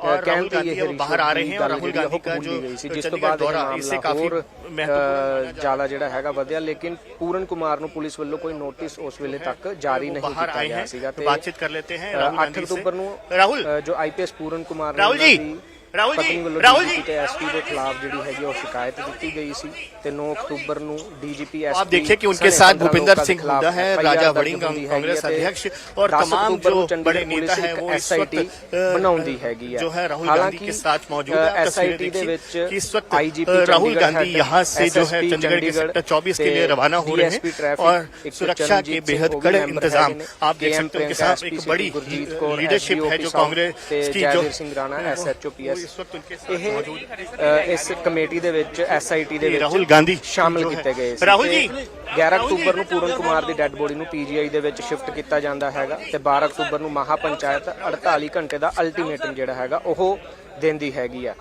Speaker 2: और
Speaker 1: ਕਹਿਣ
Speaker 2: राहुल
Speaker 1: ਤੇ
Speaker 2: गांधी
Speaker 1: ਇਹ
Speaker 2: अब बाहर आ रहे हैं और
Speaker 1: ਗੱਲ
Speaker 2: राहुल
Speaker 1: ਜਿਹੜੀ ਆ ਉਹ
Speaker 2: गांधी का
Speaker 1: ਕਬੂਲੀ
Speaker 2: जो
Speaker 1: ਗਈ ਸੀ ਜਿਸ ਤੋਂ
Speaker 2: चंडीगढ़
Speaker 1: ਬਾਅਦ ਇਹ
Speaker 2: दौरा इससे
Speaker 1: ਮਾਮਲਾ
Speaker 2: काफी
Speaker 1: ਹੋਰ
Speaker 2: महत्वपूर्ण
Speaker 1: ਜਿਆਦਾ ਜਿਹੜਾ ਹੈਗਾ ਵਧਿਆ ਲੇਕਿਨ ਪੂਰਨ ਕੁਮਾਰ ਨੂੰ ਪੁਲਿਸ ਵੱਲੋਂ ਕੋਈ ਨੋਟਿਸ ਉਸ ਵੇਲੇ ਤੱਕ ਜਾਰੀ
Speaker 2: वो
Speaker 1: ਨਹੀਂ
Speaker 2: बाहर
Speaker 1: ਕੀਤਾ
Speaker 2: आए
Speaker 1: ਗਿਆ
Speaker 2: हैं
Speaker 1: ਸੀਗਾ
Speaker 2: तो बातचीत कर लेते हैं राहुल
Speaker 1: 8
Speaker 2: गांधी
Speaker 1: ਅਕਤੂਬਰ ਨੂੰ
Speaker 2: से राहुल
Speaker 1: ਅ, ਜੋ ਆਈਪੀਐਸ ਪੂਰਨ ਕੁਮਾਰ ਨੇ
Speaker 2: ਰਾਹੁਲ
Speaker 1: ਉਹਨਾਂ
Speaker 2: ਜੀ,
Speaker 1: ਦੀ
Speaker 2: ਰਾਹੁਲ ਜੀ,
Speaker 1: ਪਤਨੀ ਵੱਲੋਂ
Speaker 2: ਰਾਹੁਲ
Speaker 1: DGP
Speaker 2: ਜੀ।
Speaker 1: ਤੇ ਐਸਪੀ ਦੇ ਖਿਲਾਫ ਜਿਹੜੀ ਹੈਗੀ ਉਹ ਸ਼ਿਕਾਇਤ ਦਿੱਤੀ ਗਈ ਸੀ ਤੇ 9 ਅਕਤੂਬਰ ਨੂੰ ਡੀਜੀਪੀ ਐਸਪੀ
Speaker 2: आप देखिए कि उनके साथ भूपिंदर सिंह हुड्डा है राजा वड़िंग कांग्रेस अध्यक्ष और तमाम जो बड़े नेता हैं वो इस वक्त अ,
Speaker 1: ਬਣਾਉਂਦੀ ਹੈਗੀ ਹੈ
Speaker 2: जो है राहुल गांधी के साथ मौजूद है आप तस्वीरें
Speaker 1: ਐਸਆਈਟੀ ਦੇ
Speaker 2: देखिए
Speaker 1: ਵਿੱਚ
Speaker 2: कि इस वक्त
Speaker 1: IGP
Speaker 2: अ, राहुल
Speaker 1: चंडीगढ़
Speaker 2: गांधी
Speaker 1: head,
Speaker 2: यहाँ से जो है
Speaker 1: SSP
Speaker 2: चंडीगढ़ के सेक्टर 24 के लिए
Speaker 1: ਤੇ
Speaker 2: रवाना हो रहे
Speaker 1: DSP
Speaker 2: हैं
Speaker 1: ट्रैफिक
Speaker 2: और
Speaker 1: एक
Speaker 2: सुरक्षा
Speaker 1: चरणजीत
Speaker 2: के
Speaker 1: सिंह
Speaker 2: बेहद
Speaker 1: वो भी
Speaker 2: कड़े
Speaker 1: member
Speaker 2: इंतजाम
Speaker 1: हैं।
Speaker 2: आप देख
Speaker 1: KM
Speaker 2: सकते हो कि
Speaker 1: प्रियंका,
Speaker 2: साथ एक
Speaker 1: SPC
Speaker 2: बड़ी
Speaker 1: गुरजीत कौर,
Speaker 2: लीडरशिप है जो
Speaker 1: SDO
Speaker 2: कांग्रेस
Speaker 1: ਤੇ
Speaker 2: की जो
Speaker 1: ਜੈਵੀਰ ਸਿੰਘ ਰਾਣਾ
Speaker 2: वो
Speaker 1: ਐਸਐਚਓਪੀਐਸ
Speaker 2: इस वक्त उनके साथ
Speaker 1: ਇਹ
Speaker 2: मौजूद है।
Speaker 1: ਅ, ਇਸ ਕਮੇਟੀ ਦੇ ਵਿੱਚ ਐਸਆਈਟੀ ਦੇ
Speaker 2: ਇਹ
Speaker 1: ਵਿੱਚ
Speaker 2: ਰਾਹੁਲ ਗਾਂਧੀ
Speaker 1: ਸ਼ਾਮਲ
Speaker 2: ਜੋ ਹੈ।
Speaker 1: ਕੀਤੇ ਗਏ ਸੀ
Speaker 2: ਰਾਹੁਲ
Speaker 1: ਤੇ
Speaker 2: ਜੀ,
Speaker 1: 11 ਅਕਤੂਬਰ ਨੂੰ ਪੂਰਨ ਕੁਮਾਰ ਦੀ ਡੈੱਡ ਬੋਡੀ ਨੂੰ ਪੀਜੀਆਈ ਦੇ ਵਿੱਚ ਸ਼ਿਫਟ ਕੀਤਾ ਜਾਂਦਾ ਹੈਗਾ ਤੇ 12 ਅਕਤੂਬਰ ਨੂੰ ਮਹਾ ਪੰਚਾਇਤ 48 ਘੰਟੇ ਦਾ ਅਲਟੀਮੇਟਮ ਜਿਹੜਾ ਹੈਗਾ ਉਹ ਦਿੰਦੀ ਹੈਗੀ ਆ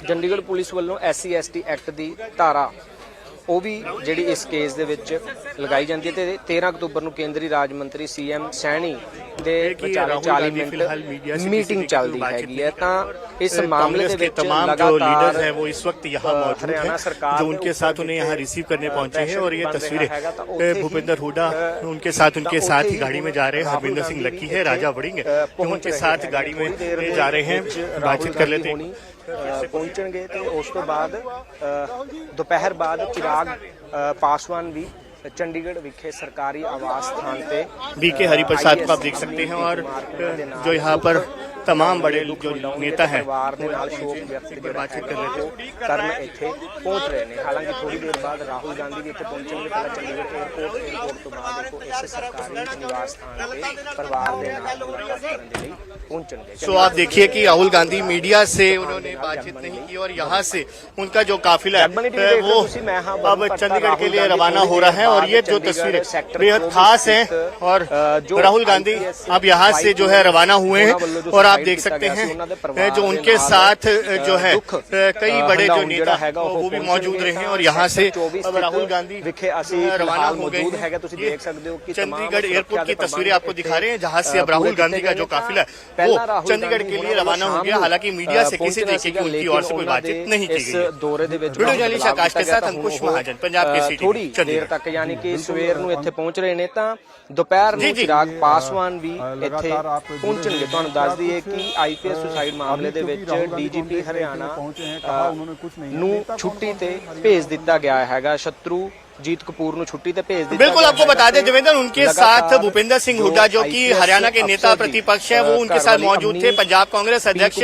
Speaker 1: ਚੰਡੀਗੜ੍ਹ ਪੁਲਿਸ ਵੱਲੋਂ ਐਸਸੀ ਐਸਟੀ ਐਕਟ ਦੀ ਧਾਰਾ ਉਹ ਵੀ ਜਿਹੜੀ ਇਸ ਕੇਸ ਦੇ ਵਿੱਚ ਲਗਾਈ ਜਾਂਦੀ ਹੈ ਤੇ 13 ਅਕਤੂਬਰ ਨੂੰ ਕੇਂਦਰੀ ਰਾਜ ਮੰਤਰੀ ਸੀਐਮ ਸੈਣੀ ਦੇ
Speaker 2: कि
Speaker 1: ਵਿਚਾਲੇ
Speaker 2: राहुल
Speaker 1: 40
Speaker 2: गांधी फिलहाल मीडिया
Speaker 1: ਮਿੰਟ
Speaker 2: से
Speaker 1: ਮੀਟਿੰਗ
Speaker 2: किसी
Speaker 1: ਚੱਲਦੀ
Speaker 2: बातचीत
Speaker 1: ਹੈਗੀ
Speaker 2: नहीं
Speaker 1: ਹੈ ਤਾਂ ਇਸ
Speaker 2: कांग्रेस
Speaker 1: ਮਾਮਲੇ ਦੇ
Speaker 2: के
Speaker 1: ਵਿੱਚ
Speaker 2: तमाम जो लीडर्स
Speaker 1: ਲਗਾਤਾਰ
Speaker 2: हैं वो इस वक्त यहाँ
Speaker 1: अ,
Speaker 2: मौजूद
Speaker 1: हरियाणा
Speaker 2: हैं
Speaker 1: सरकार
Speaker 2: जो
Speaker 1: ने
Speaker 2: उनके
Speaker 1: ऊपर
Speaker 2: साथ उन्हें
Speaker 1: जितने,
Speaker 2: यहाँ रिसीव करने
Speaker 1: अ,
Speaker 2: पहुंचे हैं
Speaker 1: दहशत
Speaker 2: और ये
Speaker 1: बन रहा
Speaker 2: तस्वीरें
Speaker 1: हैगा, तो
Speaker 2: अ,
Speaker 1: उत्थे ही,
Speaker 2: भूपेंद्र हुड्डा
Speaker 1: अ,
Speaker 2: उनके साथ उनके
Speaker 1: तो
Speaker 2: साथ
Speaker 1: उत्थे
Speaker 2: ही
Speaker 1: ही
Speaker 2: गाड़ी में जा रहे हैं
Speaker 1: राहुल
Speaker 2: हरविंदर सिंह
Speaker 1: गांधी
Speaker 2: लक्की
Speaker 1: भी
Speaker 2: है
Speaker 1: इत्थे,
Speaker 2: राजा वड़िंग
Speaker 1: अ,
Speaker 2: है
Speaker 1: पहुंच
Speaker 2: उनके
Speaker 1: रहे
Speaker 2: साथ
Speaker 1: हैं।
Speaker 2: गाड़ी में
Speaker 1: थोड़ी देर
Speaker 2: जा रहे हैं
Speaker 1: ਵਿੱਚ ਰਾਹੁਲ
Speaker 2: बातचीत कर लेते
Speaker 1: ਗਾਂਧੀ
Speaker 2: हैं
Speaker 1: ਹੋਣੀ, ਅ, ਪਹੁੰਚਣਗੇ ਤੇ ਉਸ ਤੋਂ ਬਾਅਦ ਅ, ਦੁਪਹਿਰ ਬਾਅਦ ਚਿਰਾਗ ਅ, ਪਾਸਵਾਨ ਵੀ ਚੰਡੀਗੜ੍ਹ ਵਿਖੇ ਸਰਕਾਰੀ ਆਵਾਸ ਸਥਾਨ ਤੇ
Speaker 2: बीके हरिप्रसाद को आप देख सकते हैं और जो यहाँ पर तमाम बड़े जो नेता हैं बातचीत
Speaker 1: कर
Speaker 2: रहे
Speaker 1: थे ਕਰਨ ਇੱਥੇ ਪਹੁੰਚ ਰਹੇ ਨੇ
Speaker 2: सो so, आप देखिए कि राहुल गांधी मीडिया से उन्होंने बातचीत नहीं की और यहाँ से उनका जो काफिला है वो अब चंडीगढ़ के लिए रवाना हो रहा है और ये जो तस्वीर बेहद खास है और राहुल गांधी अब यहाँ से जो है रवाना हुए हैं और आप देख सकते हैं जो उनके साथ जो है कई बड़े जो नेता है वो भी मौजूद रहे और यहाँ से अब राहुल गांधी रवाना हो गए
Speaker 1: ਹੈਗਾ ਤੁਸੀਂ
Speaker 2: हैं। ये
Speaker 1: ਦੇਖ ਸਕਦੇ ਹੋ ਕਿ
Speaker 2: चंडीगढ़ एयरपोर्ट की तस्वीरें आपको दिखा रहे हैं जहाँ से अब राहुल गांधी का जो काफिला है वो चंडीगढ़ के लिए रवाना हो गया हालांकि मीडिया से किसी तरीके की उनकी ओर से कोई बातचीत नहीं की गई है।
Speaker 1: ਦੌਰੇ ਦੇ ਵਿੱਚ
Speaker 2: ਵੀਡੀਓ ਜਰਨਲਿਸਟ ਆਕਾਸ਼ ਕੇ ਸਾਥ ਅੰਕੁਸ਼ ਮਹਾਜਨ, ਪੰਜਾਬ ਕੇ ਸਿਟੀ
Speaker 1: ਥੋੜੀ
Speaker 2: ਚੰਡੀਗੜ੍ਹ।
Speaker 1: ਦੇਰ ਤੱਕ ਯਾਨੀ ਕਿ ਸਵੇਰ ਨੂੰ ਇੱਥੇ ਪਹੁੰਚ ਰਹੇ ਨੇ ਤਾਂ ਦੁਪਹਿਰ
Speaker 2: ਜੀ,
Speaker 1: ਨੂੰ
Speaker 2: ਜੀ।
Speaker 1: ਚਿਰਾਗ ਪਾਸਵਾਨ ਵੀ
Speaker 3: ਅ,
Speaker 1: ਇੱਥੇ
Speaker 3: ਲਗਾਤਾਰ ਆਪ ਜੁੜੇ
Speaker 1: ਪਹੁੰਚਣਗੇ
Speaker 3: ਹੋਏ
Speaker 1: ਤੁਹਾਨੂੰ
Speaker 3: हैं।
Speaker 1: ਦੱਸ ਦਈਏ
Speaker 3: कुछ,
Speaker 1: ਕਿ ਆਈਪੀਐਸ ਸੁਸਾਈਡ ਮਾਮਲੇ ਦੇ ਵਿੱਚ ਡੀਜੀਪੀ ਹਰਿਆਣਾ ਨੂੰ ਛੁੱਟੀ ਤੇ ਭੇਜ ਦਿੱਤਾ ਗਿਆ ਹੈਗਾ। ਸ਼ਤਰੂ जीत कपूर छुट्टी पे भेज दी
Speaker 2: बिल्कुल आपको बता दें देवेंद्र उनके साथ भूपेंद्र सिंह हुड्डा जो कि हरियाणा के नेता प्रतिपक्ष है वो उनके साथ मौजूद थे पंजाब कांग्रेस अध्यक्ष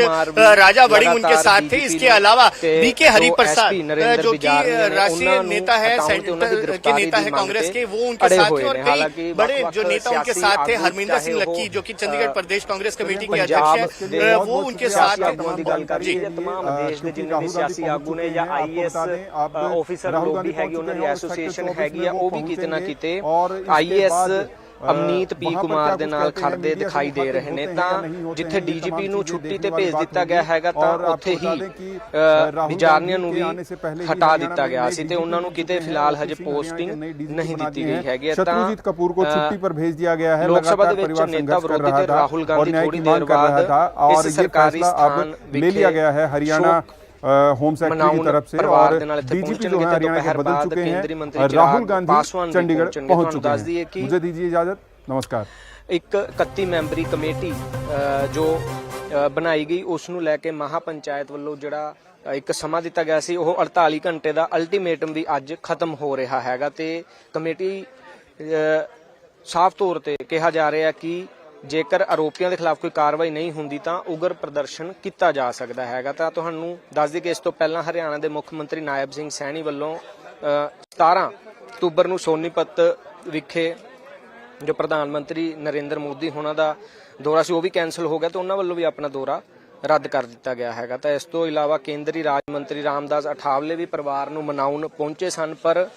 Speaker 2: राजा बड़ी उनके साथ थे। इसके अलावा बी
Speaker 1: के
Speaker 2: हरिप्रसाद जो कि राष्ट्रीय नेता है के नेता है कांग्रेस के वो उनके साथ थे और कई बड़े जो नेता उनके साथ थे हरमिंदर सिंह लक्की जो की चंडीगढ़ प्रदेश कांग्रेस कमेटी के अध्यक्ष है वो उनके साथ
Speaker 1: ऑफिसर लोग भी है ਐਸੋਸੀਏਸ਼ਨ ਹੈਗੀ ਆ ਉਹ ਵੀ ਕਿਤੇ ਨਾ ਕਿਤੇ ਆਈਐਸ ਅਮਨੀਤ ਪੀ ਕੁਮਾਰ ਦੇ ਨਾਲ ਖੜਦੇ ਦਿਖਾਈ ਦੇ ਰਹੇ ਨੇ ਤਾਂ ਜਿੱਥੇ ਡੀਜੀਪੀ ਨੂੰ ਛੁੱਟੀ ਤੇ ਭੇਜ ਦਿੱਤਾ ਗਿਆ ਹੈਗਾ ਤਾਂ ਉੱਥੇ ਹੀ ਵਿਚਾਰਨੀਆਂ ਨੂੰ ਵੀ ਹਟਾ ਦਿੱਤਾ ਗਿਆ ਸੀ ਤੇ ਉਹਨਾਂ ਨੂੰ ਕਿਤੇ ਫਿਲਹਾਲ ਹਜੇ ਪੋਸਟਿੰਗ ਨਹੀਂ ਦਿੱਤੀ ਗਈ ਹੈਗੀ ਤਾਂ
Speaker 3: ਸ਼ਤਰੂਜੀਤ ਕਪੂਰ ਕੋ
Speaker 1: ਛੁੱਟੀ
Speaker 3: ਪਰ ਭੇਜ ਦਿਆ ਗਿਆ ਹੈ ਲਗਾਤਾਰ
Speaker 1: ਪਰਿਵਾਰ
Speaker 3: ਸੰਘਰਸ਼
Speaker 1: ਕਰ ਰਹਾ
Speaker 3: ਹੈ
Speaker 1: ਰਾਹੁਲ
Speaker 3: ਗਾਂਧੀ ਥੋੜੀ
Speaker 1: ਦੇਰ
Speaker 3: ਬਾਅਦ
Speaker 1: ਇਸ
Speaker 3: ਸਰਕਾਰੀ
Speaker 1: ਸਥਾਨ ਲੈ
Speaker 3: ਲਿਆ ਗਿਆ
Speaker 1: ਹੈ
Speaker 3: ਹਰਿਆਣਾ
Speaker 1: देर
Speaker 3: मांग कर रहा
Speaker 1: बाद
Speaker 3: था
Speaker 1: इस
Speaker 3: और ये
Speaker 1: सरकारी
Speaker 3: फैसला अब
Speaker 1: स्थान
Speaker 3: ले
Speaker 1: विखे
Speaker 3: लिया गया है हरियाणा
Speaker 1: शोक
Speaker 3: अ, होम सेक्रेटरी की
Speaker 1: ਮਨਾਉਣ
Speaker 3: तरफ से
Speaker 1: ਪਰਿਵਾਰ
Speaker 3: और
Speaker 1: ਦੇ ਨਾਲ ਇੱਥੇ
Speaker 3: डीजीपी जो
Speaker 1: ਪਹੁੰਚਣਗੇ
Speaker 3: है
Speaker 1: ਤੇ
Speaker 3: हरियाणा के
Speaker 1: ਦੁਪਹਿਰ
Speaker 3: बदल
Speaker 1: ਬਾਅਦ
Speaker 3: चुके
Speaker 1: ਕੇਂਦਰੀ
Speaker 3: हैं
Speaker 1: ਮੰਤਰੀ
Speaker 3: और राहुल
Speaker 1: चिराग
Speaker 3: गांधी
Speaker 1: पासवान भी
Speaker 3: चंडीगढ़
Speaker 1: पहुंचेंगे।
Speaker 3: पहुंच
Speaker 1: ਤੁਹਾਨੂੰ
Speaker 3: चुके
Speaker 1: ਦੱਸ ਦਈਏ ਕਿ
Speaker 3: हैं मुझे दीजिए इजाजत नमस्कार
Speaker 1: ਇੱਕ 31 ਮੈਂਬਰੀ ਕਮੇਟੀ ਅ, ਜੋ ਅ, ਬਣਾਈ ਗਈ ਉਸ ਨੂੰ ਲੈ ਕੇ ਮਹਾ ਪੰਚਾਇਤ ਵੱਲੋਂ ਜਿਹੜਾ ਅ, ਇੱਕ ਸਮਾਂ ਦਿੱਤਾ ਗਿਆ ਸੀ ਉਹ 48 ਘੰਟੇ ਦਾ ਅਲਟੀਮੇਟਮ ਵੀ ਅੱਜ ਖਤਮ ਹੋ ਰਿਹਾ ਹੈਗਾ ਤੇ ਕਮੇਟੀ ਅ, ਸਾਫ਼ ਤੌਰ ਤੇ ਕਿਹਾ ਜਾ ਰਿਹਾ ਕਿ ਜੇਕਰ ਆਰੋਪੀਆਂ ਦੇ ਖਿਲਾਫ ਕੋਈ ਕਾਰਵਾਈ ਨਹੀਂ ਹੁੰਦੀ ਤਾਂ ਉਗਰ ਪ੍ਰਦਰਸ਼ਨ ਕੀਤਾ ਜਾ ਸਕਦਾ ਹੈਗਾ। ਤਾਂ ਤੁਹਾਨੂੰ ਦੱਸ ਦਈਏ ਕਿ ਇਸ ਤੋਂ ਪਹਿਲਾਂ ਹਰਿਆਣਾ ਦੇ ਮੁੱਖ ਮੰਤਰੀ ਨਾਇਬ ਸਿੰਘ ਸੈਣੀ ਵੱਲੋਂ ਅ, 17 ਅਕਤੂਬਰ ਨੂੰ ਸੋਨੀਪਤ ਵਿਖੇ ਜੋ ਪ੍ਰਧਾਨ ਮੰਤਰੀ ਨਰਿੰਦਰ ਮੋਦੀ ਹੋਣਾ ਦਾ ਦੌਰਾ ਸੀ ਉਹ ਵੀ ਕੈਨਸਲ ਹੋ ਗਿਆ ਤੇ ਉਹਨਾਂ ਵੱਲੋਂ ਵੀ ਆਪਣਾ ਦੌਰਾ ਰੱਦ ਕਰ ਦਿੱਤਾ ਗਿਆ ਹੈਗਾ। ਤਾਂ ਇਸ ਤੋਂ ਇਲਾਵਾ ਕੇਂਦਰੀ ਰਾਜ ਮੰਤਰੀ ਰਾਮਦਾਸ ਅਠਾਵਲੇ ਵੀ ਪਰਿਵਾਰ ਨੂੰ ਮਨਾਉਣ ਪਹੁੰਚੇ ਸਨ ਪਰ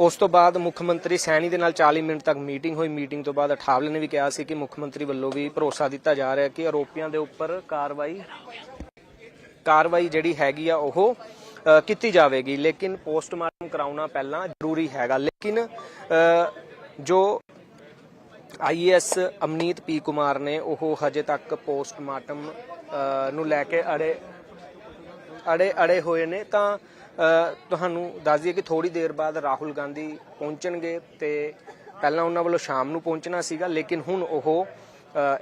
Speaker 1: ਉਸ ਤੋਂ ਬਾਅਦ ਮੁੱਖ ਮੰਤਰੀ ਸੈਣੀ ਦੇ ਨਾਲ 40 ਮਿੰਟ ਤੱਕ ਮੀਟਿੰਗ ਹੋਈ। ਮੀਟਿੰਗ ਤੋਂ ਬਾਅਦ ਅਠਾਵਲੇ ਨੇ ਵੀ ਕਿਹਾ ਸੀ ਕਿ ਮੁੱਖ ਮੰਤਰੀ ਵੱਲੋਂ ਵੀ ਭਰੋਸਾ ਦਿੱਤਾ ਜਾ ਰਿਹਾ ਕਿ ਆਰੋਪੀਆਂ ਦੇ ਉੱਪਰ ਕਾਰਵਾਈ ਕਾਰਵਾਈ ਜਿਹੜੀ ਹੈਗੀ ਆ ਉਹ ਕੀਤੀ ਜਾਵੇਗੀ। ਲੇਕਿਨ ਪੋਸਟਮਾਰਟਮ ਕਰਾਉਣਾ ਪਹਿਲਾਂ ਜ਼ਰੂਰੀ ਹੈਗਾ। ਲੇਕਿਨ ਅ, ਜੋ ਆਈਐਸ ਅਮਨੀਤ ਪੀ ਕੁਮਾਰ ਨੇ ਉਹ ਹਜੇ ਤੱਕ ਪੋਸਟਮਾਰਟਮ ਨੂੰ ਲੈ ਕੇ ਅੜੇ ਅੜੇ ਅੜੇ ਹੋਏ ਨੇ ਤਾਂ ਤੁਹਾਨੂੰ ਦੱਸ ਦਈਏ ਕਿ ਥੋੜੀ ਦੇਰ ਬਾਅਦ ਰਾਹੁਲ ਗਾਂਧੀ ਪਹੁੰਚਣਗੇ ਤੇ ਪਹਿਲਾਂ ਉਹਨਾਂ ਵੱਲੋਂ ਸ਼ਾਮ ਨੂੰ ਪਹੁੰਚਣਾ ਸੀਗਾ, ਲੇਕਿਨ ਹੁਣ ਉਹ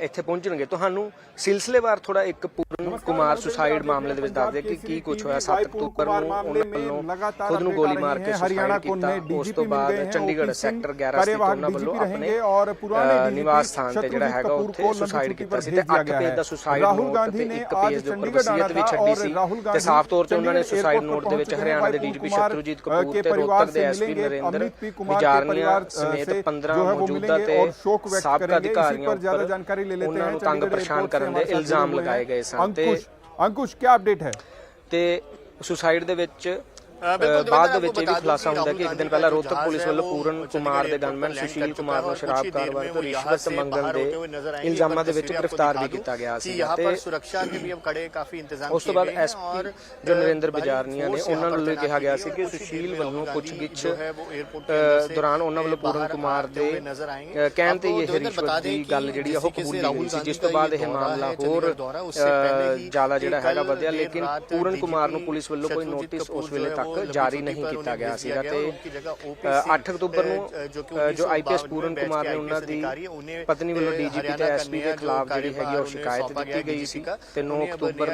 Speaker 1: ਇੱਥੇ ਪਹੁੰਚਣਗੇ। ਤੁਹਾਨੂੰ ਸਿਲਸਿਲੇਵਾਰ ਥੋੜਾ ਇੱਕ ਪੂਰਨ ਕੁਮਾਰ ਸੁਸਾਈਡ ਮਾਮਲੇ ਦੇ ਵਿੱਚ ਦੱਸ ਦਈਏ ਕਿ ਕੀ ਕੁਝ ਹੋਇਆ। 7 ਅਕਤੂਬਰ ਨੂੰ ਉਹਨਾਂ ਵੱਲੋਂ ਖੁਦ ਨੂੰ ਗੋਲੀ ਮਾਰ ਕੇ ਸੁਸਾਈਡ ਕੀਤਾ। ਉਸ ਤੋਂ ਬਾਅਦ ਚੰਡੀਗੜ੍ਹ ਸੈਕਟਰ 11 ਸਥਿਤ ਉਹਨਾਂ ਵੱਲੋਂ ਆਪਣੇ ਅ, ਨਿਵਾਸ ਸਥਾਨ ਤੇ ਜਿਹੜਾ ਹੈਗਾ ਉੱਥੇ ਸੁਸਾਈਡ ਕੀਤਾ ਸੀ ਤੇ 8 ਪੇਜ ਦਾ ਸੁਸਾਈਡ ਨੋਟ ਤੇ ਇੱਕ ਪੇਜ ਦੇ ਉੱਪਰ ਵਸੀਅਤ ਵੀ ਛੱਡੀ ਸੀ ਤੇ ਸਾਫ਼ ਤੌਰ ਤੇ ਉਹਨਾਂ ਨੇ ਸੁਸਾਈਡ ਨੋਟ ਦੇ ਵਿੱਚ ਹਰਿਆਣਾ ਦੇ ਡੀਜੀਪੀ ਸ਼ਤਰੂਜੀਤ ਕਪੂਰ ਤੇ ਰੋਹਤਕ ਦੇ ਐਸਪੀ ਨਰਿੰਦਰ ਵਿਜਾਰਨੀਆ ਸਮੇਤ 15 ਮੌਜੂਦਾ ਤੇ ਸਾਬਕਾ ਅਧਿਕਾਰੀਆਂ ਉੱਪਰ ਉਹਨਾਂ ਨੂੰ ਤੰਗ ਪਰੇਸ਼ਾਨ ਕਰਨ ਦੇ ਇਲਜ਼ਾਮ ਲਗਾਏ ਗਏ ਸਨ ਤੇ
Speaker 3: अंकुश अंकुश क्या अपडेट है
Speaker 1: ਤੇ ਸੁਸਾਈਡ ਦੇ ਵਿੱਚ
Speaker 2: ਅ, ਬਿਲਕੁਲ
Speaker 1: ਅ, ਬਾਅਦ ਦੇ ਵਿੱਚ ਇਹ ਵੀ ਖੁਲਾਸਾ ਹੁੰਦਾ ਕਿ ਇੱਕ ਦਿਨ ਪਹਿਲਾਂ ਰੋਹਤਕ ਪੁਲਿਸ ਵੱਲੋਂ ਪੂਰਨ ਕੁਮਾਰ ਦੇ ਗਨਮੈਨ ਸੁਸ਼ੀਲ ਕੁਮਾਰ ਨੂੰ ਸ਼ਰਾਬ ਕਾਰੋਬਾਰ ਤੋਂ ਰਿਸ਼ਵਤ ਮੰਗਣ ਦੇ ਇਲਜ਼ਾਮਾਂ ਦੇ ਵਿੱਚ ਗ੍ਰਿਫਤਾਰ ਵੀ ਕੀਤਾ ਗਿਆ ਸੀ ਤੇ
Speaker 2: ਸੁਰੱਖਿਆ ਦੇ ਵੀ ਹਮ ਕੜੇ ਕਾਫੀ ਇੰਤਜ਼ਾਮ
Speaker 1: ਉਸ ਤੋਂ ਬਾਅਦ ਐਸਪੀ ਜੋ ਨਰਿੰਦਰ ਬਜਾਰਨੀਆ ਨੇ ਉਹਨਾਂ ਨੂੰ ਕਿਹਾ ਗਿਆ ਸੀ ਕਿ ਸੁਸ਼ੀਲ ਵੱਲੋਂ ਪੁੱਛਗਿੱਛ ਦੌਰਾਨ ਉਹਨਾਂ ਵੱਲੋਂ ਪੂਰਨ ਕੁਮਾਰ ਦੇ ਕਹਿਣ ਤੇ ਇਹ ਰਿਸ਼ਵਤ ਦੀ ਗੱਲ ਜਿਹੜੀ ਉਹ ਕਬੂਲੀ
Speaker 2: ਹੋਈ
Speaker 1: ਸੀ ਜਿਸ ਤੋਂ ਬਾਅਦ ਇਹ ਮਾਮਲਾ ਹੋਰ ਜ਼ਿਆਦਾ ਜਿਹੜਾ ਹੈਗਾ ਵਧਿਆ
Speaker 2: ਲੇਕਿਨ
Speaker 1: ਪੂਰਨ ਕੁਮਾਰ ਨੂੰ ਪੁਲਿਸ ਵੱਲੋਂ ਕੋਈ ਨੋਟਿਸ ਉਸ ਵੇਲੇ ਤੱਕ
Speaker 2: ਤੱਕ
Speaker 1: ਜਾਰੀ ਨਹੀਂ ਕੀਤਾ ਗਿਆ ਸੀਗਾ ਤੇ 8 ਅਕਤੂਬਰ ਨੂੰ ਜੋ ਆਈਪੀਐਸ ਪੂਰਨ ਕੁਮਾਰ ਨੇ ਉਹਨਾਂ ਦੀ ਪਤਨੀ ਵੱਲੋਂ ਡੀਜੀਪੀ ਤੇ ਐਸਪੀ ਦੇ ਖਿਲਾਫ ਜਿਹੜੀ ਹੈਗੀ ਉਹ ਸ਼ਿਕਾਇਤ ਦਿੱਤੀ ਗਈ ਸੀ ਤੇ 9 ਅਕਤੂਬਰ